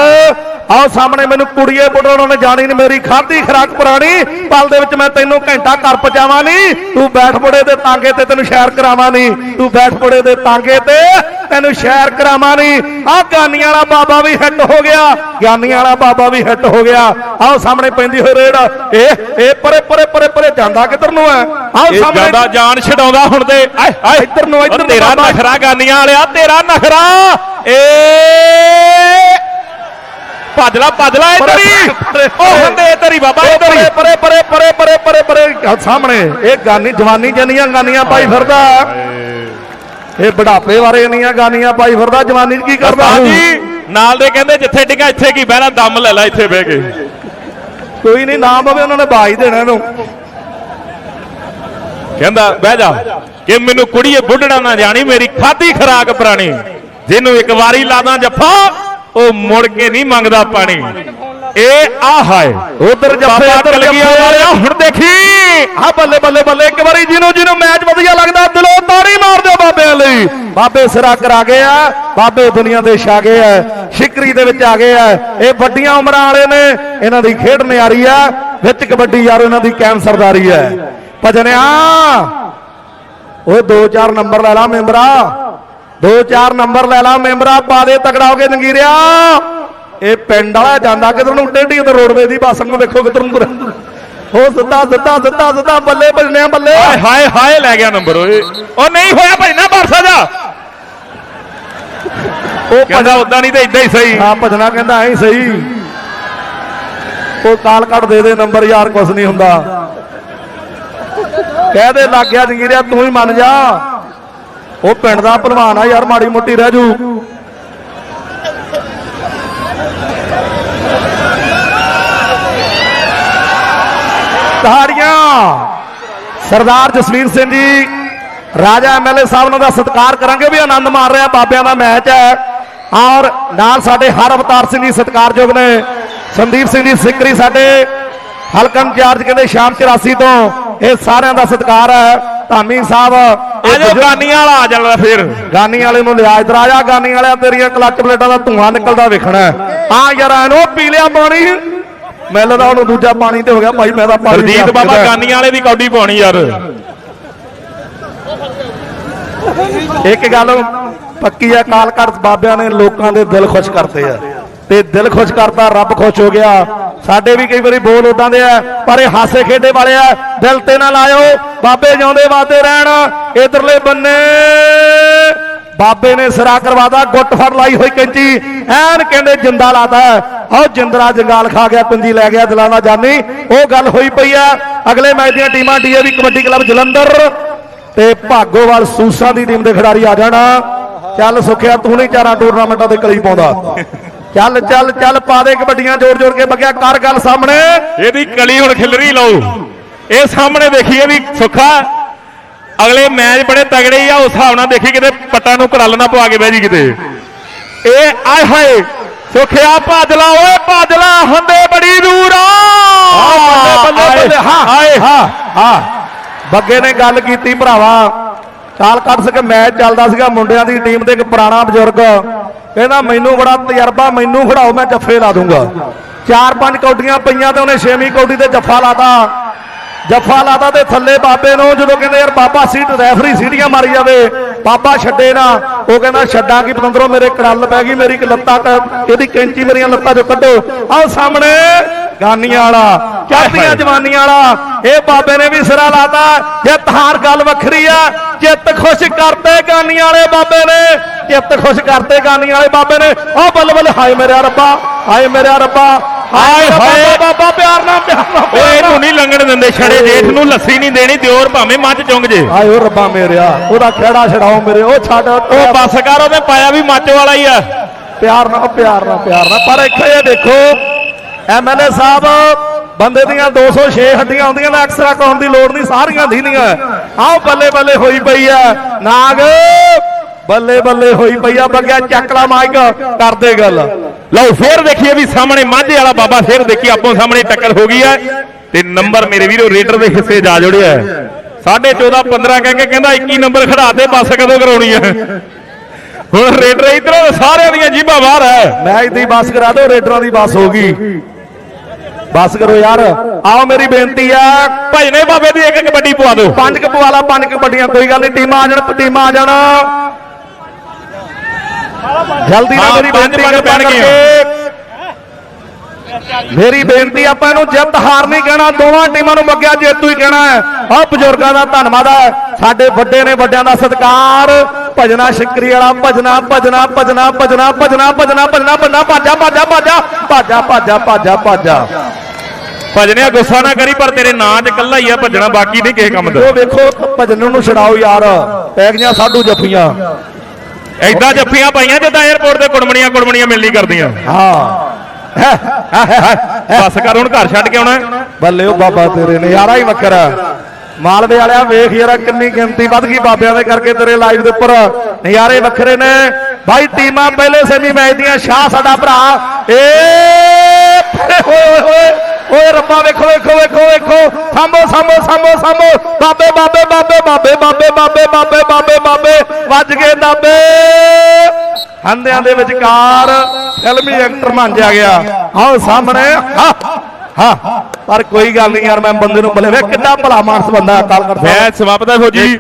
S1: ਆਓ ਸਾਹਮਣੇ ਮੈਨੂੰ ਕੁੜੀਏ ਬੁੱਢੋ ਉਹਨਾਂ ਨੇ ਜਾਣੀ ਨਹੀਂ ਮੇਰੀ ਖਾਦੀ ਖਰਾਕ ਪੁਰਾਣੀ, ਪਲ ਦੇ ਵਿੱਚ ਮੈਂ ਤੈਨੂੰ ਘੰਟਾ ਘਰ ਪਜਾਵਾਂ ਨਹੀਂ ਤੂੰ ਬੈਠ ਬੁੜੇ ਦੇ ਤਾਂਗੇ ਤੇ ਤੈਨੂੰ ਸ਼ੈਰ ਕਰਾਵਾਂ ਨਹੀਂ ਤੂੰ ਬੈਠ ਬੁੜੇ ਦੇ ਤਾਂਗੇ ਤੇ ਤੈਨੂੰ ਸ਼ੈਰ ਕਰਾਵਾਂ ਨਹੀਂ ਆਹ ਗਾਨੀਆਂ ਵਾਲਾ ਬਾਬਾ ਵੀ ਹਿੱਟ ਹੋ ਗਿਆ। ਗਿਆਨੀਆਂ ਵਾਲਾ ਬਾਬਾ ਵੀ ਹਿੱਟ ਹੋ ਗਿਆ। ਆਓ ਸਾਹਮਣੇ ਪੈਂਦੀ ਹੋਈ ਰੇਡ। ਇਹ ਇਹ ਪਰੇ ਪਰੇ ਪਰੇ ਪਰੇ ਜਾਂਦਾ ਕਿੱਧਰ ਨੂੰ ਹੈ? ਆਓ
S2: ਇਹ
S1: ਸਾਹਮਣੇ
S2: ਜ਼ਿਆਦਾ ਜਾਨ ਛਡਾਉਂਦਾ ਹੁਣ ਤੇ।
S1: ਇੱਧਰ ਨੂੰ, ਇੱਧਰ
S2: ਤੇਰਾ। ਨਖਰਾ ਗਾਨੀਆਂ ਵਾਲਿਆ ਤੇਰਾ ਨਖਰਾ। ਏ। ਭੱਜ ਲਾ ਭੱਜ ਲਾ ਇੱਧਰ ਹੀ ਉਹ ਹੰਦੇ ਇੱਧਰ ਹੀ ਬਾਬਾ ਇੱਧਰ ਹੀ।
S1: ਪਰੇ ਪਰੇ ਪਰੇ ਪਰੇ ਪਰੇ ਪਰੇ। ਸਾਹਮਣੇ ਇਹ ਗਾਨੀ ਜਵਾਨੀ ਜੰਨੀਆਂ ਗਾਨੀਆਂ ਪਾਈ ਫਿਰਦਾ। ਇਹ ਬੁਢਾਪੇ ਬਾਰੇ ਇੰਨੀਆਂ ਗਾਨੀਆਂ ਪਾਈ ਫਿਰਦਾ ਜਵਾਨੀ 'ਚ ਕੀ ਕਰਦਾ?
S2: ਜੀ ਨਾਲ ਦੇ ਕਹਿੰਦੇ ਜਿੱਥੇ ਡਿੱਗਾ ਇੱਥੇ ਕੀ ਬਹਿਣਾ ਦਮ ਲੈ ਲੈ ਇੱਥੇ ਬਹਿ ਕੇ।
S1: ਕੋਈ ਨਹੀਂ ਨਾਮ ਹੋਵੇ ਉਹਨਾਂ ਨੇ ਬਾਜ ਦੇਣਾ ਇਹਨੂੰ।
S2: ਕਹਿੰਦਾ ਬਹਿ ਜਾ ਕਿ ਮੈਨੂੰ ਕੁੜੀਏ ਬੁੱਢੜਾ ਨਾ ਜਾਣੀ ਮੇਰੀ ਖਾਦੀ ਖਰਾਕ ਪੁਰਾਣੀ। ਜਿਹਨੂੰ ਇੱਕ ਵਾਰੀ ਲਾਦਾ ਜੱਫਾ ਉਹ ਮੁੜ ਕੇ ਨਹੀਂ ਮੰਗਦਾ ਪਾਣੀ। ਇਹ ਆ ਹਾਏ।
S1: ਉਧਰ ਜੱਫੇ ਇੱਧਰ
S2: ਕਲਗੀਆਂ
S1: ਜੱਫੇ।
S2: ਵਾਲਿਆ ਹੁਣ ਦੇਖੀ।
S1: ਆ ਬੱਲੇ ਬੱਲੇ ਬੱਲੇ ਇੱਕ ਵਾਰੀ ਜਿਹਨੂੰ ਜਿਹਨੂੰ ਮੈਚ ਵਧੀਆ ਲੱਗਦਾ ਦਿਲੋਂ ਤਾੜੀ ਮਾਰ ਦਿਓ ਬਾਬਿਆਂ ਲਈ। ਬਾਬੇ ਸਿਰਾ ਕਰਾ ਗਏ ਆ ਬਾਬੇ ਦੁਨੀਆ ਦੇ ਛਾ ਗਏ ਆ ਸ਼ਿਕਰੀ ਦੇ ਵਿੱਚ ਆ ਗਏ ਆ। ਇਹ ਵੱਡੀਆਂ ਉਮਰਾਂ ਵਾਲੇ ਨੇ ਇਹਨਾਂ ਦੀ ਖੇਡ ਨਿਆਰੀ ਆ ਵਿੱਚ ਕਬੱਡੀ ਯਾਰ ਇਹਨਾਂ ਦੀ ਕੈਮ ਸਰਦਾਰੀ ਹੈ ਭਜਨਿਆ ਓਏ 2-4 ਨੰਬਰ ਲੈ ਲਾ ਮੈਂਬਰਾ। 2-4 ਨੰਬਰ ਲੈ ਲਾ ਮੈਂਬਰਾ ਪਾ ਦੇ ਤਗੜਾ ਹੋ ਕੇ ਜੰਗੀਰਿਆ। ਇਹ ਪਿੰਡ ਵਾਲਾ ਜਾਂਦਾ ਕਿਧਰ ਨੂੰ ਟੇਢੀ ਤੇ ਰੋਡਵੇ ਦੀ ਬੱਸ ਨੂੰ ਵੇਖੋ ਕਿਧਰ ਨੂੰ। ਹੋ ਸਿੱਧਾ ਸਿੱਧਾ ਸਿੱਧਾ ਸਿੱਧਾ ਬੱਲੇ ਭਜਨਿਆ ਬੱਲੇ।
S2: ਹਾਏ ਹਾਏ ਹਾਏ ਲੈ ਗਿਆ ਨੰਬਰ ਓਏ ਉਹ ਨਹੀਂ ਹੋਇਆ ਭਜਨਾ ਬਰਸਾ ਜਾ।
S1: ਉਹ
S2: ਕਹਿੰਦਾ ਉਦਾਂ ਨਹੀਂ ਤੇ ਇਦਾਂ ਹੀ ਸਹੀ।
S1: ਆ ਭਜਨਾ ਕਹਿੰਦਾ ਐਂ ਸਹੀ। ਉਹ ਕਾਲ ਕੱਢ ਦੇ ਦੇ ਨੰਬਰ ਯਾਰ ਕੁਛ ਨਹੀਂ ਹੁੰਦਾ। ਕਹਿ ਦੇ ਲੱਗ ਗਿਆ ਜੰਗੀਰਿਆ ਤੂੰ ਹੀ ਮੰਨ ਜਾ। ਉਹ ਪਿੰਡ ਦਾ ਭਲਵਾਨ ਆ ਯਾਰ ਮਾੜੀ ਮੋਟੀ ਰਹਿ ਜੂ ਤਾੜੀਆਂ ਸਰਦਾਰ ਜਸਵੀਰ ਸਿੰਘ ਜੀ ਰਾਜਾ ਐਮਐਲਏ ਸਾਹਿਬ ਨੂੰ ਦਾ ਸਤਿਕਾਰ ਕਰਾਂਗੇ ਵੀ ਆਨੰਦ ਮਾਰ ਰਿਹਾ ਬਾਬਿਆਂ ਦਾ ਮੈਚ ਹੈ। ਔਰ ਨਾਲ ਸਾਡੇ ਹਰ ਅਵਤਾਰ ਸਿੰਘ ਜੀ ਸਤਿਕਾਰਯੋਗ ਨੇ ਸੰਦੀਪ ਸਿੰਘ ਜੀ ਸਿੱਕਰੀ ਸਾਡੇ ਹਲਕਾ ਇੰਚਾਰਜ ਕਹਿੰਦੇ ਸ਼ਾਮ 84 ਤੋਂ ਇਹ ਸਾਰਿਆਂ ਦਾ ਸਤਿਕਾਰ ਹੈ। ਧਾਮੀ ਸਾਹਿਬ ਇਹ
S2: ਆ ਜਾਓ
S1: ਬਜ਼ੁਰਗ-
S2: ਗਾਨੀਆਂ ਵਾਲਾ ਆ ਜਾਣਾ ਫੇਰ।
S1: ਗਾਨੀ ਵਾਲੇ ਨੂੰ ਲਿਆਜ ਦਰਾਜਾ ਗਾਨੀ ਵਾਲਿਆ ਤੇਰੀਆਂ ਕਲੱਚ ਪਲੇਟਾਂ ਦਾ ਧੂਆਂ ਨਿਕਲਦਾ ਵੇਖਣਾ ਆ ਯਾਰ ਇਹਨੂੰ ਪੀ ਲਿਆ ਪਾਣੀ। ਮੈਲ ਦਾ ਉਹਨੂੰ ਦੂਜਾ ਪਾਣੀ ਤੇ ਹੋ ਗਿਆ ਭਾਈ ਮੈਂ ਤਾਂ ਪਾਣੀ ਪਿਆ
S2: ਬਾਬਾ ਗਾਨੀਆਂ ਵਾਲੇ ਦੀ ਕੌਡੀ ਪਾਉਣੀ ਯਾਰ।
S1: ਇੱਕ ਗੱਲ ਪੱਕੀ ਆ ਕਾਲ ਕਰ ਬਾਬਿਆਂ ਨੇ ਲੋਕਾਂ ਦੇ ਦਿਲ ਖੁਸ਼ ਕਰਤੇ ਆ। ਤੇ ਦਿਲ ਖੁਸ਼ ਕਰਤਾ ਰੱਬ ਖੁਸ਼ ਹੋ ਗਿਆ। ਸਾਡੇ ਵੀ ਕਈ ਵਾਰੀ ਬੋਲ ਉਦਾਂ ਦੇ ਆ ਪਰ ਇਹ ਹਾਸੇ ਖੇਡੇ ਵਾਲੇ ਆ। ਦਿਲ ਤੇ ਨਾ ਲਾਇਓ ਬਾਬੇ ਜਿਉਂਦੇ ਵਾਦੇ ਰਹਿਣ ਇਧਰਲੇ ਬੰਨੇ। ਬਾਬੇ ਨੇ ਸਿਰਾ ਕਰਵਾਦਾ, ਗੁੱਟ ਫੜ ਲਾਈ ਹੋਈ ਕੈਂਚੀ। ਐਨ ਕਹਿੰਦੇ ਜਿੰਦਾ ਲਾਤਾ। ਆਹ ਜਿੰਦਰਾ ਜੰਗਾਲ ਖਾ ਗਿਆ ਪੰਜੀ ਲੈ ਗਿਆ ਦਿਲਾਂ ਦਾ ਜਾਨੀ। ਉਹ ਗੱਲ ਹੋਈ ਪਈ ਆ। ਅਗਲੇ ਮੈਚ ਦੀਆਂ ਟੀਮਾਂ ਡੀਏਵੀ ਕਬੱਡੀ ਕਲੱਬ ਜਲੰਧਰ ਤੇ ਭਾਗੋਵਾਲ ਸੂਸਾਂ ਦੀ ਟੀਮ ਦੇ ਖਿਡਾਰੀ ਆ ਜਾਣਾ। ਚੱਲ ਸੁਖਿਆ, ਤੂੰ ਨਹੀਂ ਚਾਰਾਂ ਟੂਰਨਾਮੈਂਟਾਂ ਤੇ ਕਲੀ ਪਾਉਂਦਾ ਚੱਲ ਚੱਲ ਚੱਲ, ਪਾ ਦੇ ਕਬੱਡੀਆਂ ਜੋੜ ਜੋੜ ਕੇ ਬਗਿਆ। ਕਰ ਗੱਲ ਸਾਹਮਣੇ।
S2: ਇਹਦੀ ਕਲੀ ਹੁਣ ਖਿਲਰੀ ਲਓ ਇਹ ਸਾਹਮਣੇ ਦੇਖੀਏ ਵੀ ਸੁੱਖਾ ਅਗਲੇ ਮੈਚ ਬੜੇ ਤਗੜੇ ਆ ਉਸ ਹਿਸਾਬ ਨਾਲ ਦੇਖੀ ਕਿਤੇ ਪੱਟਾਂ ਨੂੰ ਕੜਲ ਨਾ ਪਵਾ ਕੇ ਬਹਿ ਜੀ ਕਿਤੇ। ਇਹ ਆਏ ਹਾਏ ਸੁਖਿਆ ਭੱਜ ਲਾ ਓਏ ਭੱਜ ਲਾ ਹੰਦੇ ਬੜੀ ਦੂਰ ਆ।
S1: ਬੱਲੇ ਬੱਲੇ ਬੱਲੇ ਹਾਂ।
S2: ਹਾਏ
S1: ਹਾਂ ਹਾਂ। ਬੱਗੇ ਨੇ ਗੱਲ ਕੀਤੀ ਭਰਾਵਾ। ਚਾਲ ਕੱਢ ਸਕੇ ਮੈਚ ਚੱਲਦਾ ਸੀਗਾ ਮੁੰਡਿਆਂ ਦੀ ਟੀਮ ਦੇ ਇੱਕ ਪੁਰਾਣਾ ਬਜ਼ੁਰਗ। ਕਹਿੰਦਾ ਮੈਨੂੰ ਬੜਾ ਤਜਰਬਾ ਮੈਨੂੰ ਖੜਾਓ ਮੈਂ ਜੱਫੇ ਲਾ ਦੂੰਗਾ। ਚਾਰ ਪੰਜ ਕੌਡੀਆਂ ਪਈਆਂ ਤੇ ਉਹਨੇ ਛੇਵੀਂ ਕੌਡੀ ਤੇ ਜੱਫਾ ਲਾਤਾ। ਜੱਫਾ ਲਾਤਾ ਤੇ ਥੱਲੇ ਬਾਬੇ ਨੂੰ ਜਦੋਂ ਕਹਿੰਦੇ ਯਾਰ ਬਾਬਾ ਸੀਟ ਰੈਫਰੀ ਸੀਟੀਆਂ ਮਾਰੀ ਜਾਵੇ ਬਾਬਾ ਛੱਡੇ ਨਾ। ਉਹ ਕਹਿੰਦਾ ਛੱਡਾਂ ਕੀ ਪਤੰਦਰੋਂ ਮੇਰੇ ਕੜਲ ਪੈ ਗਈ ਮੇਰੀ ਲੱਤਾਂ ਇਹਦੀ ਕੈਂਚੀ ਮੇਰੀਆਂ ਲੱਤਾਂ ਚੋਂ ਕੱਢੋ। ਆਓ ਸਾਹਮਣੇ ਗਾਨੀਆਂ ਵਾਲਾ ਚੜ੍ਹਦੀਆਂ ਜਵਾਨੀਆਂ ਵਾਲਾ? ਇਹ ਬਾਬੇ ਨੇ ਵੀ ਸਿਰਾ ਲਾਤਾ। ਜਿੱਤ ਹਾਰ ਗੱਲ ਵੱਖਰੀ ਆ ਜਿੱਤ ਖੁਸ਼ ਕਰਤੇ ਗਾਨੀਆਂ ਵਾਲੇ ਬਾਬੇ ਨੇ। ਜਿੱਤ ਖੁਸ਼ ਕਰਤੇ ਗਾਨੀਆਂ ਵਾਲੇ ਬਾਬੇ ਨੇ। ਉਹ ਬੱਲ ਬੱਲ ਹਾਏ ਮੇਰੇ ਰੱਬਾ ਹਾਏ ਮੇਰੇ ਰੱਬਾ। ਹਾਏ ਹਾਏ। ਬਾਬਾ ਪਿਆਰ ਨਾਲ ਪਿਆਰ ਨਾਲ
S2: ਓਏ। ਇਹਨੂੰ ਨਹੀਂ ਲੰਘਣ ਦਿੰਦੇ ਛੜੇ ਜੇਠ ਨੂੰ ਲੱਸੀ ਨਹੀਂ ਦੇਣੀ ਦਿਓਰ ਭਾਵੇਂ ਮੱਝ ਚੁੰਗ ਜੇ।
S1: ਆਏ ਓ ਰੱਬਾ ਮੇਰਿਆ ਉਹਦਾ ਖੇੜਾ ਛਡਾਓ ਮੇਰੇ ਉਹ ਛੱਡ
S2: ਉਹ ਬੱਸ ਕਰ ਉਹਨੇ ਪਾਇਆ ਵੀ ਮੱਚ ਵਾਲਾ ਹੀ ਆ।
S1: ਪਿਆਰ ਨਾਲ ਪਿਆਰ ਨਾਲ ਪਿਆਰ ਨਾਲ। ਪਰ ਇੱਥੇ ਇਹ ਦੇਖੋ ਐਮਐਲਏ ਸਾਹਿਬ ਬੰਦੇ ਦੀਆਂ 206 ਹੱਡੀਆਂ ਹੁੰਦੀਆਂ ਨੇ ਐਕਸਟਰਾ ਕਰਾਉਣ ਦੀ ਲੋੜ ਨਹੀਂ ਸਾਰੀਆਂ ਦੀਨੀਆਂ। ਆਹ ਬੱਲੇ ਬੱਲੇ ਹੋਈ ਪਈ ਆ ਨਾਗ। ਬੱਲੇ ਬੱਲੇ ਹੋਈ ਪਈ ਆ ਬੱਗਿਆ ਚੱਕਲਾ ਮਾਈਕ ਕਰਦੇ ਗੱਲ।
S2: ਲਓ ਫੇਰ ਦੇਖੀਏ ਵੀ ਸਾਹਮਣੇ ਮਾਝੇ ਵਾਲਾ ਬਾਬਾ ਫੇਰ ਦੇਖੀ ਆਪੋ ਸਾਹਮਣੇ ਟੱਕਰ ਹੋ ਗਈ ਹੈ। ਤੇ ਨੰਬਰ ਮੇਰੇ ਵੀਰੋ ਰੇਡਰ ਦੇ ਹਿੱਸੇ ਜਾ ਜੁੜਿਆ ਹੈ। 14.5 15 ਕਹਿ ਕੇ ਕਹਿੰਦਾ 21 ਨੰਬਰ ਖੜਾ ਦੇ ਬੱਸ ਕਦੋਂ ਕਰਾਉਣੀ ਹੈ? ਹੁਣ ਰੇਡਰ ਇਧਰੋਂ ਸਾਰਿਆਂ ਦੀਆਂ ਜੀਭਾਂ ਬਾਹਰ ਹੈ।
S1: ਮੈਚ ਦੀ ਬੱਸ ਕਰਾ ਦਿਓ ਰੇਡਰਾਂ ਦੀ ਬੱਸ ਹੋ ਗਈ। ਬੱਸ ਕਰੋ ਯਾਰ। ਆਓ ਮੇਰੀ ਬੇਨਤੀ ਆ
S2: ਭਜਨੇ ਬਾਬੇ ਦੀ ਇੱਕ ਕਬੱਡੀ ਪਵਾ ਦਿਓ
S1: ਪੰਜ ਕੁ ਪਵਾਲਾ ਪੰਜ ਕਬੱਡੀਆਂ ਕੋਈ ਗੱਲ ਨਹੀਂ ਟੀਮਾਂ ਆ ਜਾਣ ਟੀਮਾਂ ਆ ਜਾਣ। ਜਲਦੀ ਨਾਲ ਮੇਰੀ ਬੇਨਤੀ
S2: ਪੈਣਗੀਆਂ।
S1: ਕਰਕੇ ਮੇਰੀ ਬੇਨਤੀ ਆਪਾਂ ਇਹਨੂੰ ਜਿੱਤ ਹਾਰ ਨਹੀਂ ਕਹਿਣਾ ਦੋਵਾਂ ਟੀਮਾਂ ਨੂੰ ਮੱਗਿਆ ਜੇਤੂ ਹੀ ਕਹਿਣਾ ਹੈ। ਆਹ ਬਜ਼ੁਰਗਾਂ ਦਾ ਧੰਨਵਾਦ ਹੈ। ਸਾਡੇ ਵੱਡੇ ਨੇ ਵੱਡਿਆਂ ਦਾ ਸਤਿਕਾਰ। ਭਜਨਾ ਸ਼ਿਕਰੀ ਵਾਲਾ ਭਜਨਾ ਭਜਨਾ ਭਜਨਾ ਭਜਨਾ ਭਜਨਾ ਭਜਨਾ ਭਜਨਾ ਭਜਨਾ ਭਾਜਾ ਭਾਜਾ ਭਾਜਾ ਭਾਜਾ ਭਾਜਾ ਭਾਜਾ ਭਾਜਾ।
S2: ਭਜਨਿਆ ਗੁੱਸਾ ਨਾ ਕਰੀ ਪਰ ਤੇਰੇ ਨਾਂ 'ਚ ਕੱਲਾ ਹੀ ਆ ਭੱਜਣਾ ਬਾਕੀ ਨਹੀਂ ਕਿਸੇ ਕੰਮ ਦਾ।
S1: ਉਹ ਵੇਖੋ ਭਜਨ ਨੂੰ ਛਡਾਓ ਯਾਰ। ਪੈ ਗਈਆਂ ਸਾਡੂ ਜੱਫੀਆਂ।
S2: ਐਦਾਂ ਜੱਫੀਆਂ ਪਾਈਆਂ ਜਿੱਦਾਂ 에어ਪੋਰਟ ਤੇ ਕੁੜਮਣੀਆਂ ਕੁੜਮਣੀਆਂ ਮਿਲਣੀ ਕਰਦੀਆਂ।
S1: ਹਾਂ।
S2: ਬੱਸ ਕਰ ਹੁਣ ਘਰ ਛੱਡ ਕੇ ਆਉਣਾ।
S1: ਬੱਲੇ ਉਹ ਬਾਬਾ ਤੇਰੇ ਨਜ਼ਾਰਾ ਹੀ ਵੱਖਰਾ। ਮਾਲਵੇ ਵਾਲਿਆ ਵੇਖ ਯਾਰ ਕਿੰਨੀ ਗਿਣਤੀ ਵੱਧ ਗਈ ਬਾਬਿਆਂ ਦੇ ਕਰਕੇ ਤੇਰੇ ਲਾਈਵ ਦੇ ਉੱਪਰ। ਨਜ਼ਾਰੇ ਵੱਖਰੇ ਨੇ। ਭਾਈ ਟੀਮਾਂ ਪਹਿਲੇ ਸੈਮੀ ਮੈਚ ਦੀਆਂ ਸ਼ਾਹ ਸਾਡਾ ਭਰਾ। ਏ ਹੋਏ ਹੋਏ। ਰੱਬਾ ਵੇਖੋ ਵੇਖੋ ਵੇਖੋ ਵੇਖੋ। ਸਾਂਭੋ ਸਾਂਭੋ ਸਾਂਭੋ ਸਾਂਭੋ। ਬਾਬੇ ਬਾਬੇ ਬਾਬੇ ਬਾਬੇ ਬਾਬੇ ਬਾਬੇ ਬਾਬੇ ਬਾਬੇ ਬਾਬੇ। ਵੱਜ ਗਏ ਦਾਬੇ। ਹੰਦਿਆਂ ਦੇ ਵਿਚਕਾਰ ਫਿਲਮੀ ਐਕਟਰ ਮੰਨਿਆ ਗਿਆ। ਆਓ ਸਾਹਮਣੇ। ਹਾਂ ਹਾਂ। ਪਰ ਕੋਈ ਗੱਲ ਨਹੀਂ ਯਾਰ ਮੈਂ ਬੰਦੇ ਨੂੰ ਬਲੇ ਵੇ ਕਿੰਨਾ ਭਲਾ ਮਾਨਸ ਬੰਦਾ ਕਾਲ ਕਰਦਾ
S2: ਮੈਚ ਸਮਾਪਤ ਹੈ ਫੌਜੀ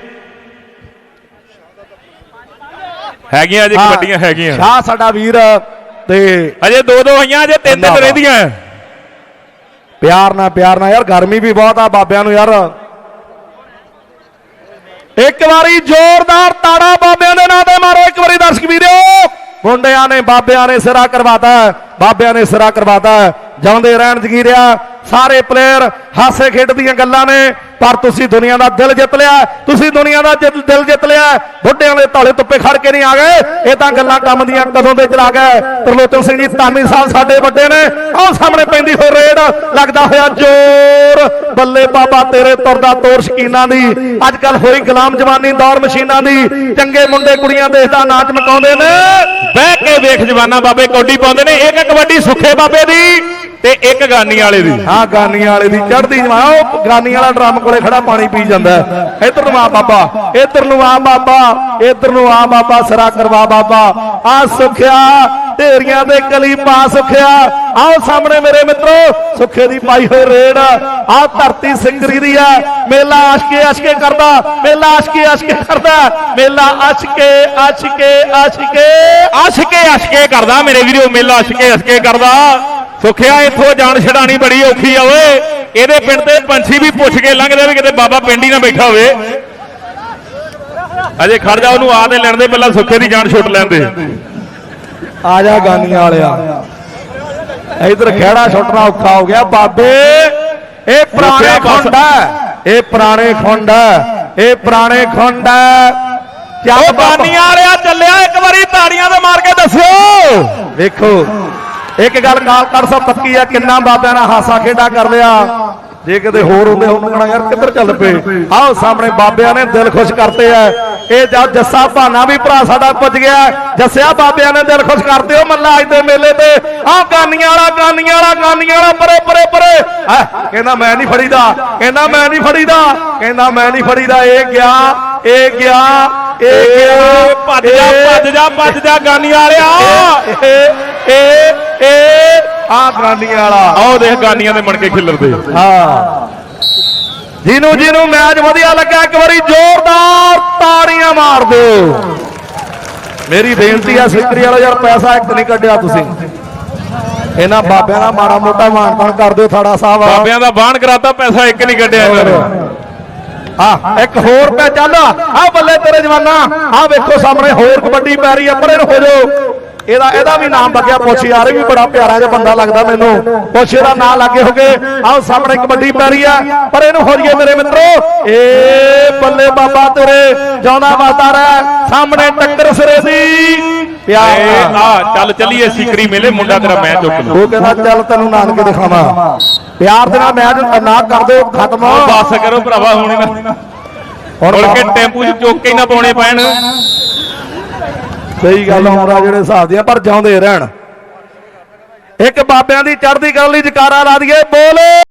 S2: ਹੈਗੀਆਂ ਅਜੇ ਕਬੱਡੀਆਂ ਹੈਗੀਆਂ।
S1: ਸ਼ਾਹ ਸਾਡਾ ਵੀਰ ਤੇ
S2: ਅਜੇ ਦੋ ਦੋ ਹੋਈਆਂ ਅਜੇ ਤਿੰਨ ਤਿੰਨ। ਰਹਿੰਦੀਆਂ।
S1: ਪਿਆਰ ਨਾਲ ਪਿਆਰ ਨਾਲ। ਯਾਰ, ਗਰਮੀ ਵੀ ਬਹੁਤ ਆ ਬਾਬਿਆਂ ਨੂੰ ਯਾਰ। ਇੱਕ ਵਾਰੀ ਜ਼ੋਰਦਾਰ ਤਾੜਾ ਬਾਬਿਆਂ ਦੇ ਨਾਂ ਤੇ ਮਾਰੋ, ਇੱਕ ਵਾਰੀ ਦਰਸ਼ਕ ਵੀਰੋ। ਮੁੰਡਿਆਂ ਨੇ ਬਾਬਿਆਂ ਨੇ ਸਿਰਾ ਕਰਵਾਤਾ। ਬਾਬਿਆਂ ਨੇ ਸਿਰਾ ਕਰਵਾਤਾ। ਜਾਂਦੇ ਰਹਿਣ ਜਗੀਰਿਆ ਸਾਰੇ ਪਲੇਅਰ ਹਾਸੇ ਖੇਡ ਦੀਆਂ ਗੱਲਾਂ ਨੇ, ਪਰ ਤੁਸੀਂ ਦੁਨੀਆ ਦਾ ਦਿਲ ਜਿੱਤ ਲਿਆ। ਤੁਸੀਂ ਦੁਨੀਆ ਦਾ ਦਿਲ ਜਿੱਤ ਲਿਆ। ਬੁੱਢਿਆਂ ਦੇ ਧੌਲੇ ਤੁੱਪੇ ਖੜ ਕੇ ਨਹੀਂ ਆ ਗਏ। ਇਹ ਤਾਂ ਗੱਲਾਂ ਕੰਮ ਦੀਆਂ ਕਦੋਂ ਦੇ ਚਲਾ ਗਏ ਤਰਲੋਚਨ ਸਿੰਘ ਜੀ, ਧਾਮੀ ਸਾਹਿਬ ਸਾਡੇ ਵੱਡੇ ਨੇ। ਆਹ ਸਾਹਮਣੇ ਪੈਂਦੀ ਹੋਈ ਰੇਡ। ਲੱਗਦਾ ਹੋਇਆ ਜ਼ੋਰ। ਬੱਲੇ ਬਾਬਾ ਤੇਰੇ ਤੁਰਦਾ ਤੋਰ ਸ਼ਕੀਨਾਂ ਦੀ। ਅੱਜ ਕੱਲ ਹੋਈ ਗੁਲਾਮ ਜਵਾਨੀ ਦੌਰ ਮਸ਼ੀਨਾਂ ਦੀ। ਚੰਗੇ ਮੁੰਡੇ ਕੁੜੀਆਂ ਦੇਸ਼ ਦਾ ਨਾਚ ਮਕਾਉਂਦੇ ਨੇ।
S2: ਬਹਿ ਕੇ ਵੇਖ ਜਵਾਨਾ ਬਾਬੇ, ਕੌਡੀ ਪਾਉਂਦੇ ਨੇ। ਇੱਕ ਕਬੱਡੀ ਸੁੱਖੇ ਬਾਬੇ ਦੀ। ਤੇ ਇੱਕ ਗਾਨੀ ਵਾਲੇ ਦੀ।
S1: ਹਾਂ, ਗਾਨੀ ਵਾਲੇ ਦੀ। ਚੜ੍ਹਦੀ ਜਮਾ, ਉਹ ਗਾਨੀਆਂ ਵਾਲਾ ਡਰਮ ਕੋਲੇ ਖੜਾ ਪਾਣੀ ਪੀ ਜਾਂਦਾ ਇੱਧਰ ਨੂੰ ਆ ਬਾਬਾ, ਇੱਧਰ ਨੂੰ ਆ ਬਾਬਾ, ਇੱਧਰ ਨੂੰ ਆ ਬਾਬਾ, ਸਰਾ ਕਰਵਾ ਬਾਬਾ। ਆ ਸੁਖਿਆ, ਢੇਰੀਆਂ ਦੇ ਕਲੀ ਪਾ ਸੁਖਿਆ। ਆਓ ਸਾਹਮਣੇ ਮੇਰੇ ਮਿੱਤਰੋ, ਸੁਖੇ ਦੀ ਪਾਈ ਹੋਈ ਰੇੜ। ਆ ਧਰਤੀ ਸਿੰਗਰੀ ਦੀ ਆ ਮੇਲਾ ਆਸ਼ਕੇ ਆਸ਼ਕੇ ਕਰਦਾ, ਮੇਲਾ ਆਸ਼ਕੇ ਆਸ਼ਕੇ ਕਰਦਾ। ਮੇਲਾ ਆਸ਼ਕੇ ਆਸ਼ਕੇ ਆਸ਼ਕੇ
S2: ਅਸ਼ਕੇ ਅਸ਼ਕੇ ਕਰਦਾ ਮੇਰੇ ਵੀਰੋ, ਮੇਲਾ ਅਸ਼ਕੇ ਅਸ਼ਕੇ ਕਰਦਾ। ਸੁਖਿਆ ਇੱਥੋਂ ਜਾਣ ਛਡਾਣੀ ਬੜੀ ਔਖੀ ਆ ਓਏ। ਇਹਦੇ ਪਿੰਡ ਤੇ ਪੰਛੀ ਵੀ ਪੁੱਛ ਕੇ ਲੰਘਦੇ ਵੀ ਕਿਤੇ ਬਾਬਾ ਪਿੰਡ ਹੀ ਨਾ ਬੈਠਾ ਹੋਵੇ। ਅਜੇ ਖੜ ਜਾ ਉਹਨੂੰ ਆ ਤੇ ਲੈਣ ਦੇ ਪਹਿਲਾਂ ਸੁੱਖੇ ਦੀ ਜਾਨ ਛੁੱਟ ਲੈਂਦੇ
S1: ਆ ਜਾ ਗਾਨੀਆਂ ਵਾਲਿਆ। ਇਧਰ ਖੇੜਾ ਛੁੱਟਣਾ ਔਖਾ ਹੋ ਗਿਆ। ਬਾਬੇ ਇਹ ਪੁਰਾਣੇ। ਖੁੰਡ ਹੈ ਇਹ ਪੁਰਾਣੇ ਖੁੰਡ ਹੈ ਇਹ ਪੁਰਾਣੇ ਖੁੰਡ ਹੈ ਚੱਲ।
S2: ਬਾਨੀਆਂ ਵਾਲਿਆ ਚੱਲਿਆ ਇੱਕ ਵਾਰੀ ਤਾੜੀਆਂ ਤੇ ਮਾਰ ਕੇ ਦੱਸਿਓ।
S1: ਵੇਖੋ। ਇੱਕ ਗੱਲ ਕਾਲ ਕਰ ਸਭ ਪੱਕੀ ਆ ਕਿੰਨਾ ਬਾਬਿਆਂ ਨਾਲ ਹਾਸਾ ਖੇਡਾ ਕਰ ਲਿਆ। ਜੇ ਕਿਤੇ ਹੋਰ ਹੁੰਦੇ ਉਹਨੂੰ ਕਹਣਾ ਯਾਰ ਕਿੱਧਰ ਚੱਲ ਪਏ? ਆਓ ਸਾਹਮਣੇ ਬਾਬਿਆਂ ਨੇ ਦਿਲ ਖੁਸ਼ ਕਰਤੇ ਆ। ਇਹ ਜਦ ਜੱਸਾ ਭਾਨਾ ਵੀ ਭਰਾ ਸਾਡਾ ਪੁੱਜ ਗਿਆ। ਜੱਸਿਆ ਬਾਬਿਆਂ ਨੇ ਦਿਲ ਖੁਸ਼ ਕਰਤੇ ਉਹ ਮੱਲਾ ਅੱਜ ਦੇ ਮੇਲੇ ਤੇ। ਆਹ ਗਾਨੀਆਂ ਵਾਲਾ ਗਾਨੀਆਂ ਵਾਲਾ ਗਾਨੀਆਂ ਵਾਲਾ ਪਰੇ ਪਰੇ ਪਰੇ। ਕਹਿੰਦਾ ਮੈਂ ਨਹੀਂ ਫੜੀਦਾ ਕਹਿੰਦਾ ਮੈਂ ਨਹੀਂ ਫੜੀਦਾ ਕਹਿੰਦਾ ਮੈਂ ਨਹੀਂ ਫੜੀਦਾ। ਇਹ ਗਿਆ ਇਹ ਗਿਆ ਇਹ ਗਿਆ।
S2: ਭੱਜ ਜਾ ਭੱਜ ਜਾ ਭੱਜ ਜਾ ਗਾਨੀਆਂ ਵਾਲਿਆ।
S1: ਇਹ ਇਹ ਇਹ ਆ ਗਾਨੀਆਂ ਵਾਲਾ।
S2: ਆਓ ਦੇਖ ਗਾਨੀਆਂ ਦੇ ਮਣਕੇ ਖਿੱਲਰਦੇ।
S1: ਹਾਂ। ਜਿਹਨੂੰ ਜਿਹਨੂੰ ਮੈਚ ਵਧੀਆ ਲੱਗਾ ਇੱਕ ਵਾਰੀ ਜ਼ੋਰਦਾਰ ਤਾੜੀਆਂ ਮਾਰ ਦਿਓ। ਮੇਰੀ ਬੇਨਤੀ ਆ ਸਿੱਕਰੀ ਵਾਲਾ ਯਾਰ ਪੈਸਾ ਇੱਕ ਨਹੀਂ ਕੱਢਿਆ ਤੁਸੀਂ। ਇਹਨਾਂ ਬਾਬਿਆਂ ਦਾ ਮਾੜਾ ਮੋਟਾ ਮਾਨਤਾਨ ਕਰ ਦਿਓ ਥਾੜਾ ਸਾਹਿਬ।
S2: ਬਾਬਿਆਂ ਦਾ ਬਾਣ ਕਰਾਤਾ ਪੈਸਾ ਇੱਕ ਨਹੀਂ ਕੱਢਿਆ ਇਹਨਾਂ ਨੇ।
S1: ਆ ਇੱਕ ਹੋਰ ਪੈ ਚੱਲ। ਆ ਬੱਲੇ ਤੇਰੇ ਜਵਾਨਾ ਆ ਵੇਖੋ ਸਾਹਮਣੇ ਹੋਰ ਕਬੱਡੀ ਪੈ ਰਹੀ ਆ ਪਰੇ ਨੂੰ ਹੋ ਜਾਓ। ਇਹਦਾ ਇਹਦਾ ਵੀ ਨਾਮ ਲੱਗਿਆ ਪੁੱਛ ਯਾਰ ਵੀ ਬੜਾ ਪਿਆਰਾ ਜਿਹਾ ਬੰਦਾ ਲੱਗਦਾ ਮੈਨੂੰ। ਪੁੱਛ ਇਹਦਾ ਨਾਂ ਲੱਗੇ ਹੋਗੇ ਆਹ ਸਾਹਮਣੇ ਕਬੱਡੀ ਪੈ ਰਹੀ ਆ। ਪਰ ਇਹਨੂੰ ਹੋ ਜੀਏ ਮੇਰੇ ਮਿੱਤਰੋ। ਏ ਬੱਲੇ ਬਾਬਾ ਤੇਰੇ ਜਿਉਂਦਾ ਵਾਦਾ ਰਹਿ। ਸਾਹਮਣੇ ਟੱਕਰ ਸਿਰੇ ਦੀ। ਪਿਆਰ।
S2: ਆ ਚੱਲ ਚੱਲੀਏ ਸਿਕਰੀ ਮੇਲੇ ਮੁੰਡਾ ਤੇਰਾ ਮੈਂ ਚੁੱਕ ਲੂ
S1: ਉਹ ਕਹਿੰਦਾ ਚੱਲ ਤੈਨੂੰ ਨਾਨਕੇ ਦਿਖਾਵਾਂ। ਪਿਆਰ ਦੇ ਨਾਲ ਮੈਚ ਨਾ ਕਰ ਦਿਓ ਖਤਮ।
S2: ਬਸ ਕਰੋ ਭਰਾਵਾ ਹੁਣ ਨਾ।
S1: ਹੁਣ
S2: ਕੇ ਟੈਂਪੂ 'ਚ ਚੁੱਕ ਕੇ ਨਾ ਪਾਉਣੇ ਪੈਣ।
S1: ਸਹੀ ਗੱਲ ਹੋਰਾ ਜਿਹੜੇ ਹਿਸਾਬ ਦੀਆਂ, ਪਰ ਜਾਉਂਦੇ ਰਹਿਣ। ਇੱਕ ਬਾਬਿਆਂ ਦੀ ਚੜ੍ਹਦੀ ਕਰਨ ਲਈ ਜਕਾਰਾ ਲਾ ਦਈਏ, ਬੋਲੋ।